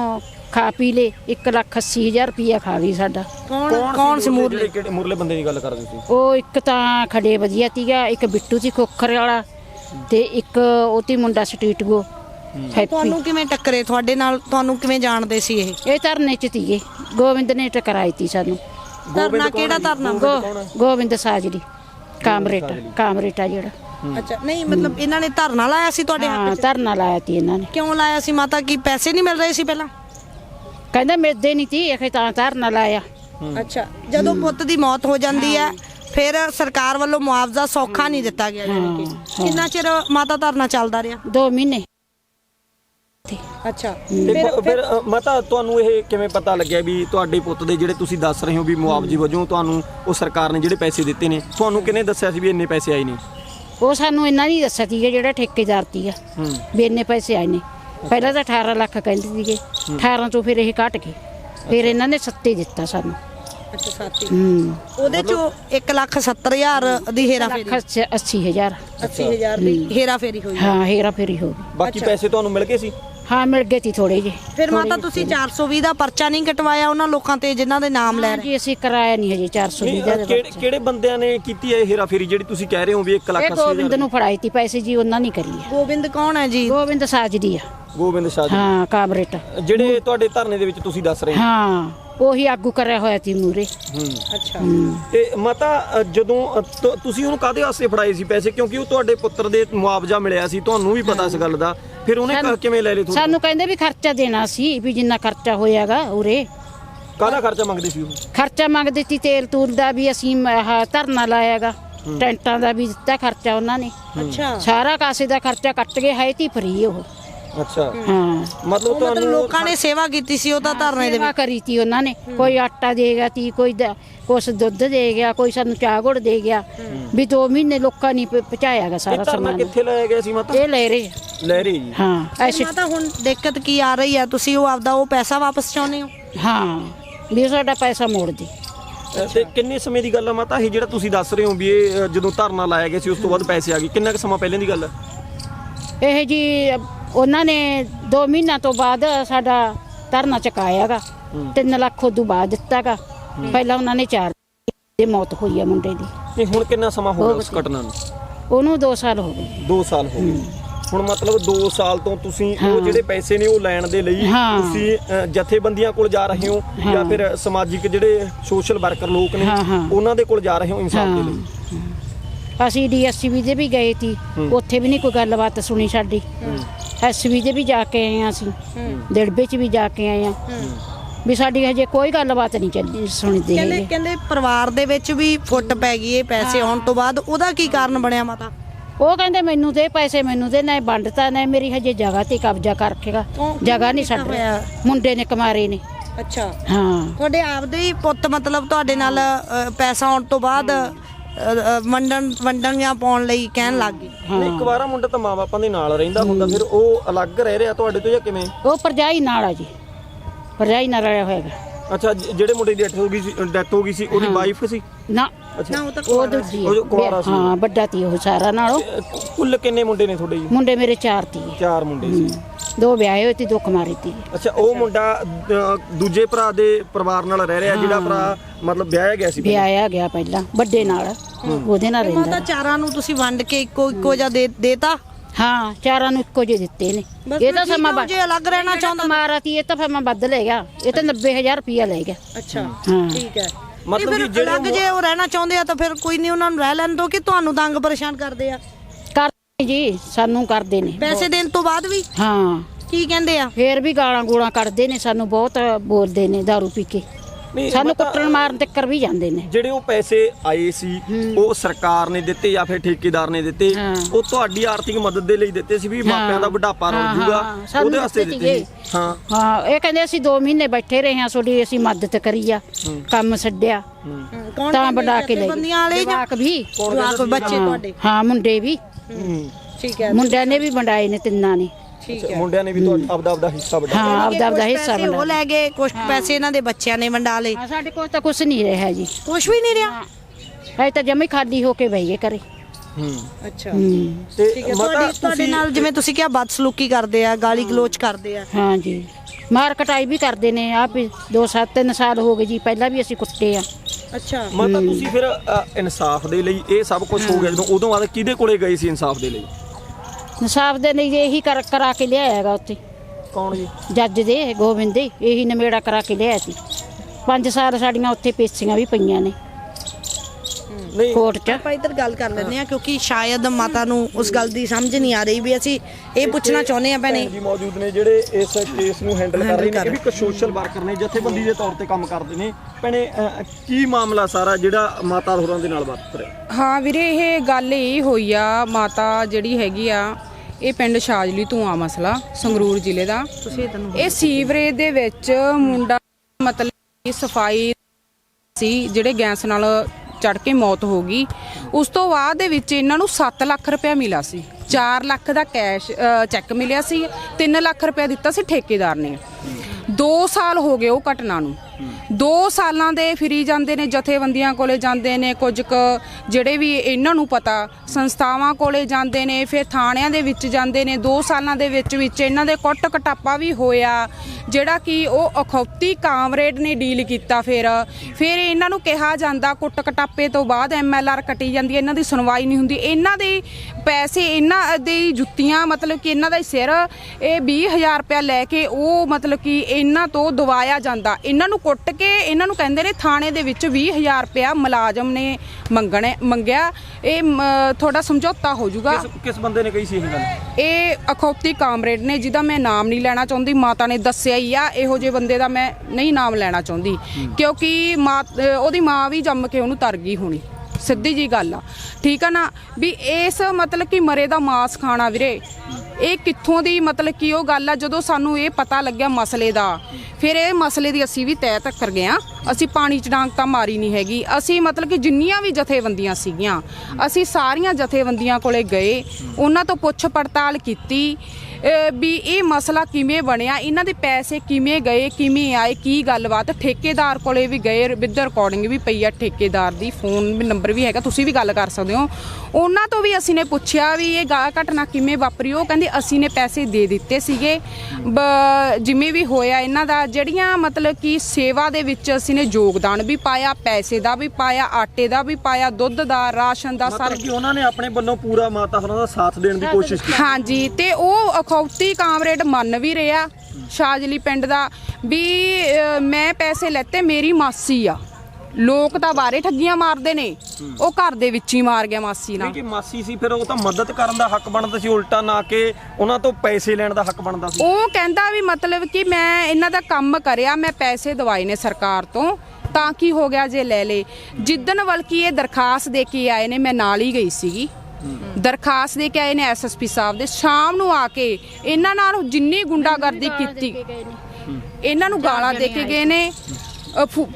ਖਾ ਪੀ ਲੇ 1 ਲੱਖ 80 ਹਜ਼ਾਰ ਰੁਪਇਆ ਖਾ ਗਈ ਸਾਡਾ। ਕੌਣ ਕੌਣ ਸੀ ਮੂਰਲੇ ਕਿਹੜੇ ਮੁਰਲੇ ਬੰਦੇ ਦੀ ਗੱਲ ਕਰਦੇ ਸੀ? ਉਹ ਇੱਕ ਤਾਂ ਖੜੇ ਵਧੀਆ ਤੀਗਾ ਇੱਕ ਬਿੱਟੂ ਸੀ ਖੋਖਰ ਵਾਲਾ ਤੇ ਇੱਕ ਉਹਤੀ ਮੁੰਡਾ ਸਟਰੀਟ ਗੋ ਹੈਪੀ। ਤੁਹਾਨੂੰ ਕਿਵੇਂ ਟੱਕਰੇ? ਤੁਹਾਡੇ ਨਾਲ ਤੁਹਾਨੂੰ ਕਿਵੇਂ ਜਾਣਦੇ ਸੀ ਇਹ? ਇਹ ਧਰਨੇ ਚ ਤੀਗੇ ਗੋਬਿੰਦ ਨੇ ਟਕਰਾਈ ਤੀ ਸਾਨੂੰ। ਧਰਨਾ ਕਿਹੜਾ ਧਰਨਾ? ਗੋ ਗੋਬਿੰਦ ਸਾਜਰੀ। ਕਾਮਰੇਟਾ ਕਾਮਰੇਟਾ ਜਿਹੜਾ। ਅੱਛਾ ਨਹੀਂ ਮਤਲਬ ਇਹਨਾਂ ਨੇ ਧਰਨਾ ਲਾਇਆ ਸੀ ਤੁਹਾਡੇ ਹਾਂ ਧਰਨਾ ਲਾਇਆ ਤੀ ਇਹਨਾਂ ਨੇ। ਕਿਉਂ ਲਾਇਆ ਸੀ? ਮਾਤਾ ਕੀ ਪੈਸੇ ਨਹੀਂ ਮਿਲ ਰਹੇ ਸੀ ਪਹਿਲਾਂ? ਕਹਿੰਦਾ ਮਿਲਦੇ ਨਹੀਂ ਤੀ ਇਹ ਤਾਂ ਧਰਨਾ ਲਾਇਆ। ਅੱਛਾ ਜਦੋਂ ਪੁੱਤ ਦੀ ਮੌਤ ਹੋ ਜਾਂਦੀ ਹੈ। ਫਿਰ ਸਰਕਾਰ ਵੱਲੋਂ ਮੁਆਵਜ਼ਾ ਸੌਖਾ ਨਹੀਂ ਦਿੱਤਾ ਗਿਆ ਯਾਨੀ ਕਿ। ਕਿੰਨਾ ਚਿਰ ਮਾਤਾ ਧਰਨਾ ਚੱਲਦਾ ਰਿਹਾ? 2 ਮਹੀਨੇ। ਅੱਛਾ। ਫਿਰ ਅ, ਮਾਤਾ ਤੁਹਾਨੂੰ ਇਹ ਕਿਵੇਂ ਪਤਾ ਲੱਗਿਆ ਵੀ ਤੁਹਾਡੇ ਪੁੱਤ ਦੇ ਜਿਹੜੇ ਤੁਸੀਂ ਦੱਸ ਰਹੇ ਹੋ ਵੀ ਮੁਆਵਜ਼ੇ ਵਜੋਂ ਤੁਹਾਨੂੰ ਉਹ ਸਰਕਾਰ ਨੇ ਜਿਹੜੇ ਪੈਸੇ ਦਿੱਤੇ ਨੇ ਤੁਹਾਨੂੰ ਕਿਹਨੇ ਦੱਸਿਆ ਸੀ ਵੀ ਇੰਨੇ ਪੈਸੇ ਆਏ ਨੇ? ਉਹ ਸਾਨੂੰ ਇਹਨਾਂ ਨਹੀਂ ਦੱਸਿਆ ਸੀਗਾ ਜਿਹੜਾ ਠੇਕੇਦਾਰ ਹੂੰ। ਵੀ ਇੰਨੇ ਪੈਸੇ ਆਏ ਨੇ। ਪਹਿਲਾਂ ਤਾਂ 18 ਲੱਖ ਕਹਿੰਦੇ ਸੀਗੇ। 18 ਤੋਂ ਫਿਰ ਇਹ ਘਟ ਗਏ। ਫਿਰ ਇਹਨਾਂ ਨੇ ਸੱਤੇ ਦਿੱਤਾ ਸਾਨੂੰ। ਹੂੰ। ਉਹਦੇ ਚੋਂ 1 ਲੱਖ 70 ਹਜ਼ਾਰ ਦੀ ਹੇਰਾ ਲੱਖ ਫੇਰੀ 80000 80000 ਦੀ ਹੇਰਾ ਫੇਰੀ ਹੋਈ। ਹਾਂ ਹੇਰਾ ਫੇਰੀ ਹੋ ਗਈ। ਬਾਕੀ ਪੈਸੇ ਤੁਹਾਨੂੰ ਮਿਲ ਗਏ ਸੀ? ਹਾਂ ਮਿਲ ਗਏ ਤੀ ਥੋੜੇ ਜੇ ਫਿਰ ਮਾਤਾ ਤੁਸੀਂ 420 ਦਾ ਪਰਚਾ ਨਹੀਂ ਕਟਵਾਇਆ ਉਹਨਾਂ ਲੋਕਾਂ ਤੇ ਜਿਨ੍ਹਾਂ ਦੇ ਨਾਮ ਲੈ ਰਹੇ? ਜੀ ਅਸੀਂ ਕਰਾਇਆ ਨਹੀਂ ਹਜੇ 420 ਨਹੀਂ, ਦਾ ਅ, ਕਿਹੜੇ ਕਿਹੜੇ ਬੰਦਿਆਂ ਨੇ ਕੀਤੀ ਹੈ ਇਹ ਹੇਰਾ ਫੇਰੀ ਜਿਹੜੀ ਤੁਸੀਂ ਕਹਿ ਰਹੇ ਹੋ ਵੀ 1 ਲੱਖ ਇਹ 80 ਗੋਬਿੰਦ ਨੂੰ ਫੜਾਈ ਤੀ ਪੈਸੇ ਜੀ ਉਹਨਾਂ ਨਹੀਂ ਕਰੀ ਗੋਬਿੰਦ ਕੌਣ ਹੈ ਜੀ? ਗੋਬਿੰਦ ਸਾਜਦੀ ਆ। ਗੋਬਿੰਦ ਸ਼ਾਹ ਜੀ ਹਾਂ ਕਾਬਰੇਟ ਜਿਹੜੇ ਤੁਹਾਡੇ ਧਰਨੇ ਦੇ ਵਿੱਚ ਤੁਸੀਂ ਦੱਸ ਰਹੇ ਹੋ। ਹਾਂ। ਉਹੀ ਆਗੂ ਕਰਿਆ ਹੋਇਆ ਤੀ ਮੂਰੇ। ਹੂੰ। ਅੱਛਾ। ਤੇ ਮਾਤਾ ਅ, ਜਦੋਂ ਅ, ਤ- ਤੁਸੀਂ ਉਹਨੂੰ ਕਾਦੇ ਵਾਸਤੇ ਫੜਾਏ ਸੀ ਪੈਸੇ? ਕਿਉਂਕਿ ਉਹ ਤੁਹਾਡੇ ਪੁੱਤਰ ਦੇ ਮੁਆਵਜ਼ਾ ਮਿਲਿਆ ਸੀ ਤੁਹਾਨੂੰ ਵੀ ਪਤਾ ਇਸ ਗੱਲ ਦਾ। ਫਿਰ ਉਹਨੇ ਕ- ਕਿਵੇਂ ਲੈ ਲਏ ਤੁਹਾਨੂੰ ਸਾਨੂੰ ਕਹਿੰਦੇ ਵੀ ਖਰਚਾ ਦੇਣਾ ਸੀ ਵੀ ਜਿੰਨਾ ਖਰਚਾ ਹੋਇਆਗਾ ਉਰੇ। ਕਾਹਦਾ ਖਰਚਾ ਮੰਗਦੇ ਸੀ ਉਹ? ਖਰਚਾ ਮੰਗਦੇ ਸੀ ਤੇਲ ਤੂਲ ਦਾ ਵੀ ਅਸੀਂ ਆਹ ਧਰਨਾ ਲਾਇਆਗਾ। ਟੈਂਟਾਂ ਦਾ ਵੀ ਦਿੱਤਾ ਖਰਚਾ ਉਹਨਾਂ ਨੇ। ਅੱਛਾ। ਸਾਰਾ ਕਾਸੇ ਦਾ ਖਰਚਾ ਕੱਟ ਕੇ ਹੈ ਤੀ ਫਰੀ ਉਹ। ਅੱਛਾ। ਹਾਂ। ਮਤਲਬ ਮਤਲਬ ਤੁਹਾਨੂੰ ਲੋਕਾਂ ਨੇ ਸੇਵਾ ਕੀਤੀ ਸੀ ਉਹ ਤਾਂ ਧਰਨੇ ਦੇ ਸੇਵਾ ਕਰੀ ਤੀ ਉਹਨਾਂ ਨੇ। ਕੋਈ ਆਟਾ ਦੇ ਗਿਆ ਤੀ ਕੋਈ ਦ- ਕੁਛ ਦੁੱਧ ਦੇ ਗਿਆ ਕੋਈ ਸਾਨੂੰ ਚਾਹ ਗੁੜ ਦੇ ਗਿਆ। ਵੀ 2 ਮਹੀਨੇ ਲੋਕਾਂ ਨੇ ਪ- ਪਹੁੰਚਾਇਆਗਾ ਇਹ ਸਾਰਾ ਧਰਨਾ ਸਮਾਨ। ਕਿੱਥੇ ਲਾਇਆ ਗਿਆ ਸੀ ਮਾਤਾ? ਇਹ ਲੈ ਰਹੇ ਆ। ਲੈ ਰਹੇ ਜੀ। ਹਾਂ ਫਿਰ ਐਸੇ ਮਾਤਾ ਹੁਣ ਦਿੱਕਤ ਕੀ ਆ ਰਹੀ ਹੈ ਤੁਸੀਂ ਉਹ ਆਪਦਾ ਉਹ ਪੈਸਾ ਵਾਪਸ ਚਾਹੁੰਦੇ ਹੋ? ਹਾਂ ਵੀ ਉਹ ਸਾਡਾ ਪੈਸਾ ਮੋੜ ਦੇ। ਅ, ਤੇ ਕਿੰਨੇ ਸਮੇਂ ਦੀ ਗੱਲ ਆ ਮਾਤਾ? ਇਹ ਜਿਹੜਾ ਤੁਸੀਂ ਦੱਸ ਰਹੇ ਹੋ ਵੀ ਇਹ ਅ, ਜਦੋਂ ਧਰਨਾ ਲਾਇਆ ਗਿਆ ਸੀ ਉਸ ਤੋਂ ਬਾਅਦ ਪੈਸੇ ਆ ਗਏ। ਕਿੰਨਾ ਕੁ ਸਮਾਂ ਪਹਿਲਾਂ ਦੀ ਗੱਲ ਹੈ ਇਹ ਜੀ ਉਹਨਾਂ ਨੇ 2 ਮਹੀਨਾ ਤੋਂ ਬਾਅਦ ਸਾਡਾ ਧਰਨਾ ਚਕਾਇਆਗਾ 3 ਲੱਖ ਉਦੋਂ ਬਾਅਦ ਦਿੱਤਾਗਾ ਪਹਿਲਾਂ ਉਹਨਾਂ ਨੇ 4 ਦੀ ਮੌਤ ਹੋਈ ਆ ਮੁੰਡੇ ਦੀ। ਨਹੀਂ ਹੁਣ ਕਿੰਨਾ ਸਮਾਂ ਹੋ ਗਿਆ ਉਸ। ਘਟਨਾ ਨੂੰ? ਉਹਨੂੰ 2 ਸਾਲ ਹੋ ਗਏ। 2 ਸਾਲ ਹੋ ਗਏ। ਹੁਣ ਮਤਲਬ 2 ਸਾਲ ਤੋਂ ਤੁਸੀਂ ਉਹ। ਜਿਹੜੇ ਪੈਸੇ ਨੇ ਉਹ ਲੈਣ ਦੇ ਲਈ। ਤੁਸੀਂ ਜਥੇਬੰਦੀਆਂ ਕੋਲ ਜਾ ਰਹੇ ਹੋ ਜਾਂ। ਫਿਰ ਸਮਾਜਿਕ ਜਿਹੜੇ ਸੋਸ਼ਲ ਵਰਕਰ ਲੋਕ ਨੇ। ਉਹਨਾਂ ਦੇ ਕੋਲ ਜਾ ਰਹੇ ਹੋ ਇਨਸਾਫ ਦੇ ਲਈ? ਅਸੀਂ ਡੀਐਸਸੀ ਦੇ ਵੀ ਗਏ ਸੀ। ਉੱਥੇ ਵੀ ਨਹੀਂ ਕੋਈ ਗੱਲਬਾਤ ਸੁਣੀ ਸਾਡੀ। ਐਸਵੀ ਦੇ ਵੀ ਜਾ ਕੇ ਆਏ ਹਾਂ ਅਸੀਂ। ਦਿੜਬੇ ਚ ਵੀ ਜਾ ਕੇ ਆਏ ਹਾਂ। ਵੀ ਸਾਡੀ ਹਜੇ ਕੋਈ ਗੱਲਬਾਤ ਨਹੀਂ ਚੱਲੀ ਸੁਣਦੇ ਕਹਿੰਦੇ ਹੈਗੇ। ਕਹਿੰਦੇ ਪਰਿਵਾਰ ਦੇ ਵਿੱਚ ਵੀ ਫੁੱਟ ਪੈ ਗਈ ਇਹ ਪੈਸੇ ਆਉਣ ਤੋਂ ਬਾਅਦ ਉਹਦਾ ਕੀ ਕਾਰਨ ਬਣਿਆ ਮਾਤਾ? ਉਹ ਕਹਿੰਦੇ ਮੈਨੂੰ ਦੇ ਪੈਸੇ ਮੈਨੂੰ ਦੇ ਨਾ ਵੰਡਤਾ ਨਾ ਮੇਰੀ ਹਜੇ ਜਗ੍ਹਾ ਤੇ ਕਬਜ਼ਾ ਕਰ ਰੱਖੇਗਾ ਜਗ੍ਹਾ ਨਹੀਂ ਛੱਡ ਹੋਇਆ? ਮੁੰਡੇ ਨੇ ਕੁਮਾਰੇ ਨੇ। ਅੱਛਾ। ਹਾਂ। ਤੁਹਾਡੇ ਆਪਦੇ ਹੀ ਪੁੱਤ ਮਤਲਬ ਤੁਹਾਡੇ ਨਾਲ ਅ, ਪੈਸਾ ਆਉਣ ਤੋਂ ਬਾਅਦ ਵੰਡਣ ਵੰਡਣ ਜਾਂ ਪਾਉਣ ਲਈ ਕਹਿਣ ਲੱਗ ਗਏ ਨਹੀਂ ਇੱਕ ਵਾਰਾ ਮੁੰਡਾ ਤਾਂ ਮਾਪਿਆਂ ਦੇ ਨਾਲ ਰਹਿੰਦਾ ਹੁੰਦਾ ਫਿਰ ਉਹ ਅਲੱਗ ਰਹਿ ਰਿਹਾ ਤੁਹਾਡੇ ਤੋਂ ਜਾਂ ਕਿਵੇਂ? ਉਹ ਪਰਜਾਈ ਨਾਲ ਆ ਜੀ। ਪਰਜਾਈ ਨਾਲ ਰਲਿਆ ਹੋਏਗਾ ਅੱਛਾ ਜ- ਜਿਹੜੇ ਮੁੰਡੇ ਦੀ ਡੈਥ ਹੋ ਗਈ ਸੀ ਡੈਥ ਹੋ ਗਈ ਸੀ ਉਹਦੀ ਵਾਈਫ ਸੀ? ਨਾ ਅੱਛਾ। ਉਹ ਤਾਂ ਉਹ ਦੂਜੀ ਉਹ ਜੋ ਕੁਆਰਾ ਸੀ। ਹਾਂ ਵੱਡਾ ਤੀ ਉਹ ਸਾਰਾ ਨਾਲੋਂ। ਕੁੱਲ ਕਿੰਨੇ ਮੁੰਡੇ ਨੇ ਤੁਹਾਡੇ ਜੀ? ਮੁੰਡੇ ਮੇਰੇ ਚਾਰ ਤੀ ਚਾਰ ਮੁੰਡੇ ਸੀ। ਦੋ ਵਿਆਹੇ ਹੋਏ ਤੇ ਦੋ ਕੁਮਾਰੀ ਤੀ ਅੱਛਾ ਉਹ ਮੁੰਡਾ ਦੂਜੇ ਭਰਾ ਦੇ ਪਰਿਵਾਰ ਨਾਲ ਰਹਿ ਰਿਹਾ ਜਿਹੜਾ ਭਰਾ ਮਤਲਬ ਵਿਆਹਿਆ ਗਿਆ ਸੀ ਪਹਿਲਾਂ। ਵਿਆਹਿਆ ਗਿਆ ਪਹਿਲਾਂ ਵੱਡੇ ਨਾਲ। ਉਹਦੇ ਨਾਲ ਮਾਤਾ ਰਹਿੰਦਾ। ਚਾਰਾਂ ਨੂੰ ਤੁਸੀਂ ਵੰਡ ਕੇ ਇੱਕੋ ਇੱਕੋ ਜਿਹਾ ਦੇ ਦੇਤਾ? ਹਾਂ ਚਾਰਾਂ ਨੂੰ ਇੱਕੋ ਜਿਹੇ ਦਿੱਤੇ ਨੇ। ਇਹ ਤਾਂ ਸਮਾਂ ਉਹ ਜੇ ਅਲੱਗ ਰਹਿਣਾ ਚਾਹੁੰਦਾ ਮਾਰਾ ਤੀ ਇਹ ਤਾਂ ਫਿਰ ਮੈਂ ਵੱਧ ਲੈ ਗਿਆ। ਇਹ ਤਾਂ 90000 ਰੁਪਇਆ ਲੈ ਗਿਆ। ਅੱਛਾ ਹਾਂ। ਠੀਕ ਹੈ। ਮਤਲਬ ਜਿਹੜੇ ਅਲੱਗ ਜੇ ਉਹ ਰਹਿਣਾ ਚਾਹੁੰਦੇ ਆ ਤਾਂ ਫਿਰ ਕੋਈ ਨਹੀਂ ਉਹਨਾਂ ਨੂੰ ਰਹਿ ਲੈਣ ਦੋ ਕਿ ਤੁਹਾਨੂੰ ਤੰਗ ਪਰੇਸ਼ਾਨ ਕਰਦੇ ਆ? ਕਰਦੇ ਜੀ ਸਾਨੂੰ ਕਰਦੇ ਨੇ। ਪੈਸੇ ਦੇਣ ਤੋਂ ਬਾਅਦ ਵੀ? ਹਾਂ। ਕੀ ਕਹਿੰਦੇ ਆ? ਫੇਰ ਵੀ ਗਾਲਾਂ ਗੂਲਾਂ ਕੱਢਦੇ ਨੇ ਸਾਨੂੰ ਬਹੁਤ ਬੋਲਦੇ ਨੇ दारू ਪੀ ਕੇ। ਨਹੀਂ, ਸਾਨੂੰ ਮਾਤਾ, ਕੁੱਟਣ ਮਾਰਨ ਤੱਕ ਵੀ ਜਾਂਦੇ ਨੇ। ਜਿਹੜੇ ਉਹ ਪੈਸੇ ਆਏ ਸੀ ਉਹ ਸਰਕਾਰ ਨੇ ਦਿੱਤੇ ਜਾਂ ਫਿਰ ਠੇਕੇਦਾਰ ਨੇ ਦਿੱਤੇ ਹਾਂ। ਉਹ ਤੁਹਾਡੀ ਆਰਥਿਕ ਮਦਦ ਦੇ ਲਈ ਦਿੱਤੇ ਸੀ ਵੀ ਮਾਪਿਆਂ ਦਾ ਬੁਢਾਪਾ ਹਾਂ, ਰੁਕ ਜੂਗਾ ਹਾਂ, ਸਾਨੂੰ ਉਹਦੇ ਵਾਸਤੇ ਦਿੱਤੇ ਦਿੱਤੇ ਸੀ। ਸੀਗੇ। ਹਾਂ। ਹਾਂ ਇਹ ਕਹਿੰਦੇ ਅਸੀਂ 2 ਮਹੀਨੇ ਬੈਠੇ ਰਹੇ ਹਾਂ ਤੁਹਾਡੀ ਅਸੀਂ ਮਦਦ ਕਰੀ ਆ ਕੰਮ ਛੱਡਿਆ। ਕੌਣ ਤਾਂ ਬਣਾ ਕੇ ਲੈ ਬੰਦੀਆਂ ਵਾਲੇ ਜਾਂ ਜਵਾਕ ਵੀ। ਜਵਾਕ ਬੱਚੇ ਹਾਂ, ਤੁਹਾਡੇ? ਹਾਂ ਮੁੰਡੇ ਵੀ। ਠੀਕ ਹੈ। ਮੁੰਡਿਆਂ ਨੇ ਵੀ ਵੰਡਾਏ ਨੇ ਤਿੰਨਾਂ ਨੇ। ਠੀਕ ਅੱਛਾ, ਹੈ। ਮੁੰਡਿਆਂ ਨੇ ਵੀ ਤੁਹਾਡਾ ਆਪਦਾ ਆਪਦਾ ਹਿੱਸਾ ਵੰਡਿਆ। ਹਾਂ ਆਪਦਾ ਆਪਦਾ ਹਿੱਸਾ ਪੈਸੇ ਉਹ ਲੈ ਗਏ ਕੁਝ ਪੈਸੇ ਇਹਨਾਂ ਦੇ ਬੱਚਿਆਂ ਨੇ ਵੰਡਾ ਲਏ। ਹਾਂ ਸਾਡੇ ਕੋਲ ਤਾਂ ਕੁਝ ਨਹੀਂ ਰਿਹਾ ਜੀ। ਕੁਝ ਵੀ ਨਹੀਂ ਰਿਹਾ? ਅਸੀਂ ਤਾਂ ਜਮੇ ਖਾਲੀ ਹੋ ਕੇ ਬਹਿ ਗਏ ਘਰੇ। ਹੂੰ। ਅੱਛਾ। ਤੇ ਮਾਤਾ ਤੁਹਾਡੀ ਤੁਹਾਡੇ ਤੁਸੀਂ ਨਾਲ ਜਿਵੇਂ ਤੁਸੀਂ ਕਿਹਾ ਬਦਸਲੂਕੀ ਕਰਦੇ ਆ ਗਾਲੀ ਗਲੋਚ ਕਰਦੇ ਆ। ਹਾਂ ਜੀ। ਮਾਰ ਕਟਾਈ ਵੀ ਕਰਦੇ ਨੇ ਆਪ ਵੀ 2 7 3 ਸਾਲ ਹੋ ਗਏ ਜੀ ਪਹਿਲਾਂ ਵੀ ਅਸੀਂ ਕੁੱਟੇ ਆ। ਅੱਛਾ। ਮਾਤਾ ਤੁਸੀਂ ਫਿਰ ਅ, ਇਨਸਾਫ ਦੇ ਲਈ ਇਹ ਸਭ ਕੁਝ ਹੋ ਗਿਆ ਜਦੋਂ ਉਦੋਂ ਬਾਅਦ ਕਿਹਦੇ ਕੋਲੇ ਗਏ ਸੀ ਇਨਸਾਫ ਦੇ ਲਈ? ਇਨਸਾਫ ਦੇ ਲਈ ਇਹੀ ਕਰ ਕਰਾ ਕੇ ਲਿਆਇਆਗਾ ਉੱਥੇ। ਕੌਣ ਜੀ? ਜੱਜ ਦੇ ਗੋਬਿੰਦ ਦੇ ਇਹੀ ਨਵੇੜਾ ਕਰਾ ਕੇ ਲਿਆਇਆ ਸੀ। 5 ਸਾਲ ਸਾਡੀਆਂ ਉੱਥੇ ਪੇਸੀਆਂ ਵੀ ਪਈਆਂ ਨੇ। ਨਹੀਂ। ਕੋਰਟ 'ਚ। ਆਪਾਂ ਇੱਧਰ ਗੱਲ ਕਰ ਲੈਂਦੇ ਆ ਕਿਉਂਕਿ ਸ਼ਾਇਦ ਮਾਤਾ ਨੂੰ ਉਸ ਗੱਲ ਦੀ ਸਮਝ ਨਹੀਂ ਆ ਰਹੀ ਵੀ ਅਸੀਂ ਇਹ ਪੁੱਛਣਾ ਚਾਹੁੰਦੇ ਆ ਭੈਣੇ। ਜੀ ਮੌਜੂਦ ਨੇ ਜਿਹੜੇ ਇਸ ਕੇਸ ਨੂੰ ਹੈਂਡਲ ਕਰ ਰਹੇ ਨੇ ਇਹ ਵੀ ਇੱਕ ਸੋਸ਼ਲ ਵਰਕਰ ਨੇ ਜਥੇਬੰਦੀ ਦੇ ਤੌਰ ਤੇ ਕੰਮ ਕਰਦੇ ਨੇ। ਭੈਣੇ ਕੀ ਮਾਮਲਾ ਸਾਰਾ ਜਿਹੜਾ ਮਾਤਾ ਹੋਰਾਂ ਦੇ ਨਾਲ ਵਾਪਰ ਰਿਹਾ ਹਾਂ ਵੀਰੇ ਇਹ ਗੱਲ ਇਹ ਹੋਈ ਆ ਮਾਤਾ ਜਿਹੜੀ ਹੈਗੀ ਆ ਇਹ ਪਿੰਡ ਸ਼ਾਜਲੀ ਤੋਂ ਆ ਮਸਲਾ ਸੰਗਰੂਰ ਜ਼ਿਲ੍ਹੇ ਦਾ। ਤੁਸੀਂ ਤੈਨੂੰ ਇਹ ਸੀਵਰੇਜ ਦੇ ਵਿੱਚ ਮੁੰਡਾ ਮਤਲਬ ਸਫ਼ਾਈ ਸੀ ਜਿਹੜੇ ਗੈਸ ਨਾਲ ਚੜ ਕੇ ਮੌਤ ਹੋ ਗਈ। ਉਸ ਤੋਂ ਬਾਅਦ ਦੇ ਵਿੱਚ ਇਹਨਾਂ ਨੂੰ 7 ਲੱਖ ਰੁਪਇਆ ਮਿਲਾ ਸੀ। 4 ਲੱਖ ਦਾ ਕੈਸ਼ ਚੈੱਕ ਮਿਲਿਆ ਸੀ। 3 ਲੱਖ ਰੁਪਇਆ ਦਿੱਤਾ ਸੀ ਠੇਕੇਦਾਰ ਨੇ। 2 ਸਾਲ ਹੋ ਗਏ ਉਹ ਘਟਨਾ ਨੂੰ। 2 ਸਾਲਾਂ ਦੇ ਫਿਰੀ ਜਾਂਦੇ ਨੇ, ਜਥੇਬੰਦੀਆਂ ਕੋਲੇ ਜਾਂਦੇ ਨੇ, ਕੁਝ ਕੁ ਜਿਹੜੇ ਵੀ ਇਹਨਾਂ ਨੂੰ ਪਤਾ, ਸੰਸਥਾਵਾਂ ਕੋਲੇ ਜਾਂਦੇ ਨੇ, ਫਿਰ ਥਾਣਿਆਂ ਦੇ ਵਿੱਚ ਜਾਂਦੇ ਨੇ 2 ਸਾਲਾਂ ਦੇ ਵਿੱਚ ਵਿੱਚ ਇਹਨਾਂ ਦੇ ਕੁੱਟ ਕਟਾਪਾ ਵੀ ਹੋਇਆ, ਜਿਹੜਾ ਕਿ ਉਹ ਅਖੌਤੀ ਕਾਮਰੇਡ ਨੇ ਡੀਲ ਕੀਤਾ ਫਿਰ। ਫਿਰ ਇਹਨਾਂ ਨੂੰ ਕਿਹਾ ਜਾਂਦਾ ਕੁੱਟ ਕਟਾਪੇ ਤੋਂ ਬਾਅਦ ਐਮਐਲਆਰ ਕੱਟੀ ਜਾਂਦੀ ਹੈ, ਇਹਨਾਂ ਦੀ ਸੁਣਵਾਈ ਨਹੀਂ ਹੁੰਦੀ। ਇਹਨਾਂ ਦੇ ਪੈਸੇ, ਇਹਨਾਂ ਦੇ ਜੁੱਤੀਆਂ, ਮਤਲਬ ਕਿ ਇਹਨਾਂ ਦਾ ਸਿਰ, ਇਹ 20000 ਰੁਪਇਆ ਲੈ ਕੇ ਉਹ ਮਤਲਬ ਕਿ ਇਹਨਾਂ ਤੋਂ ਦਵਾਇਆ ਜਾਂਦਾ। ਇਹਨਾਂ ਨੂੰ ਕੁੱਟ ਕੇ ਇਹਨਾਂ ਨੂੰ ਕਹਿੰਦੇ ਨੇ ਥਾਣੇ ਦੇ ਵਿੱਚ 20000 ਰੁਪਇਆ ਮੁਲਾਜ਼ਮ ਨੇ ਮੰਗਣੇ ਮੰਗਿਆ। ਇਹ ਤੁਹਾਡਾ ਸਮਝੌਤਾ ਹੋ ਜਾਊਗਾ। ਕਿਸ ਕਿਸ ਬੰਦੇ ਨੇ ਕਹੀ ਸੀ ਇਹ ਗੱਲ? ਇਹ ਅਖੌਤੀ ਕਾਮਰੇਡ ਨੇ ਜਿਹਦਾ ਮੈਂ ਨਾਮ ਨਹੀਂ ਲੈਣਾ ਚਾਹੁੰਦੀ ਮਾਤਾ ਨੇ ਦੱਸਿਆ ਹੀ ਆ ਇਹੋ ਜਿਹੇ ਬੰਦੇ ਦਾ ਮੈਂ ਨਹੀਂ ਨਾਮ ਲੈਣਾ ਚਾਹੁੰਦੀ। ਕਿਉਂਕਿ ਮਾਂ ਉਹਦੀ ਮਾਂ ਵੀ ਜੰਮ ਕੇ ਉਹਨੂੰ ਤਰ ਗਈ ਹੋਣੀ। ਸਿੱਧੀ ਜੀ ਗੱਲ ਆ। ਠੀਕ ਆ ਨਾ? ਵੀ ਇਸ ਮਤਲਬ ਕਿ ਮਰੇ ਦਾ ਮਾਸ ਖਾਣਾ ਵੀਰੇ, ਇਹ ਕਿੱਥੋਂ ਦੀ ਮਤਲਬ ਕਿ ਉਹ ਗੱਲ ਆ, ਜਦੋਂ ਸਾਨੂੰ ਇਹ ਪਤਾ ਲੱਗਿਆ ਮਸਲੇ ਦਾ। ਫਿਰ ਇਹ ਮਸਲੇ ਦੀ ਅਸੀਂ ਵੀ ਤੈਅ ਤੱਕ ਕਰ ਗਏ ਆ। ਅਸੀਂ ਪਾਣੀ ਚ ਡਾਂਗ ਤਾਂ ਮਾਰੀ ਨਹੀਂ ਹੈਗੀ। ਅਸੀਂ ਮਤਲਬ ਕਿ ਜਿੰਨੀਆਂ ਵੀ ਜਥੇਬੰਦੀਆਂ ਸੀਗੀਆਂ, ਅਸੀਂ ਸਾਰੀਆਂ ਜਥੇਬੰਦੀਆਂ ਕੋਲੇ ਗਏ, ਉਹਨਾਂ ਤੋਂ ਪੁੱਛ ਪੜਤਾਲ ਕੀਤੀ। ਵੀ ਇਹ ਮਸਲਾ ਕਿਵੇਂ ਬਣਿਆ? ਇਹਨਾਂ ਦੇ ਪੈਸੇ ਕਿਵੇਂ ਗਏ ਕਿਵੇਂ ਆਏ ਕੀ ਗੱਲਬਾਤ? ਠੇਕੇਦਾਰ ਕੋਲੇ ਵੀ ਗਏ ਵਿਦ ਰਿਕਾਰਡਿੰਗ ਵੀ ਪਈ ਆ ਠੇਕੇਦਾਰ ਦੀ ਫੋਨ ਨੰਬਰ ਵੀ ਹੈਗਾ ਤੁਸੀਂ ਵੀ ਗੱਲ ਕਰ ਸਕਦੇ ਹੋ। ਉਹਨਾਂ ਤੋਂ ਵੀ ਅਸੀਂ ਨੇ ਪੁੱਛਿਆ ਵੀ ਇਹ ਗਾ ਘਟਨਾ ਕਿਵੇਂ ਵਾਪਰੀ? ਉਹ ਕਹਿੰਦੇ ਅਸੀਂ ਨੇ ਪੈਸੇ ਦੇ ਦਿੱਤੇ ਸੀਗੇ। ਬ- ਜਿਵੇਂ ਵੀ ਹੋਇਆ ਇਹਨਾਂ ਦਾ ਜਿਹੜੀਆਂ ਮਤਲਬ ਕਿ ਸੇਵਾ ਦੇ ਵਿੱਚ ਅਸੀਂ ਨੇ ਯੋਗਦਾਨ ਵੀ ਪਾਇਆ ਪੈਸੇ ਦਾ ਵੀ ਪਾਇਆ ਆਟੇ ਦਾ ਵੀ ਪਾਇਆ ਦੁੱਧ ਦਾ ਰਾਸ਼ਨ ਦਾ ਸਾਰਾ ਮਤਲਬ ਕਿ ਉਹਨਾਂ ਨੇ ਆਪਣੇ ਵੱਲੋਂ ਪੂਰਾ ਮਾਤਾ ਹੋਰਾਂ ਦਾ ਸਾਥ ਦੇਣ ਦੀ ਕੋਸ਼ਿਸ਼ ਕੀਤੀ। ਹਾਂਜੀ ਤੇ ਉਹ ਅਖੌਤੀ ਕਾਮਰੇਡ ਮੰਨ ਵੀ ਰਿਹਾ ਸ਼ਾਜਲੀ ਪਿੰਡ ਦਾ ਵੀ ਮੈਂ ਪੈਸੇ ਲੈਤੇ ਮੇਰੀ ਮਾਸੀ ਆ। ਲੋਕ ਤਾਂ ਬਾਰੇ ਠੱਗੀਆਂ ਮਾਰਦੇ ਨੇ। ਉਹ ਘਰ ਦੇ ਵਿੱਚ ਹੀ ਮਾਰ ਗਿਆ ਮਾਸੀ ਨਾਲ। ਕਿ ਮਾਸੀ ਸੀ ਫਿਰ ਉਹ ਤਾਂ ਮਦਦ ਕਰਨ ਦਾ ਹੱਕ ਬਣਦਾ ਸੀ ਉਲਟਾ ਨਾ ਕਿ ਉਹਨਾਂ ਤੋਂ ਪੈਸੇ ਲੈਣ ਦਾ ਹੱਕ ਬਣਦਾ ਸੀ। ਉਹ ਕਹਿੰਦਾ ਵੀ ਮਤਲਬ ਕਿ ਮੈਂ ਇਹਨਾਂ ਦਾ ਕੰਮ ਕਰਿਆ ਮੈਂ ਪੈਸੇ ਦਵਾਏ ਨੇ ਸਰਕਾਰ ਤੋਂ ਤਾਂ ਕੀ ਹੋ ਗਿਆ ਜੇ ਲੈ ਲੇ ਜਿੱਦਨ ਬਲਕਿ ਇਹ ਦਰਖਾਸਤ ਦੇ ਕੇ ਆਏ ਨੇ ਮੈਂ ਨਾਲ ਹੀ ਗਈ ਸੀਗੀ। ਦਰਖਾਸਤ ਦੇ ਕੇ ਆਏ ਨੇ ਐਸਐਸਪੀ ਸਾਹਿਬ ਦੇ। ਸ਼ਾਮ ਨੂੰ ਆ ਕੇ ਇਹਨਾਂ ਨਾਲ ਜਿੰਨੀ ਗੁੰਡਾਗਰਦੀ ਕੀਤੀ ਇਹਨਾਂ ਨੂੰ ਗਾਲਾਂ ਦੇ ਕੇ ਗਏ ਨੇ।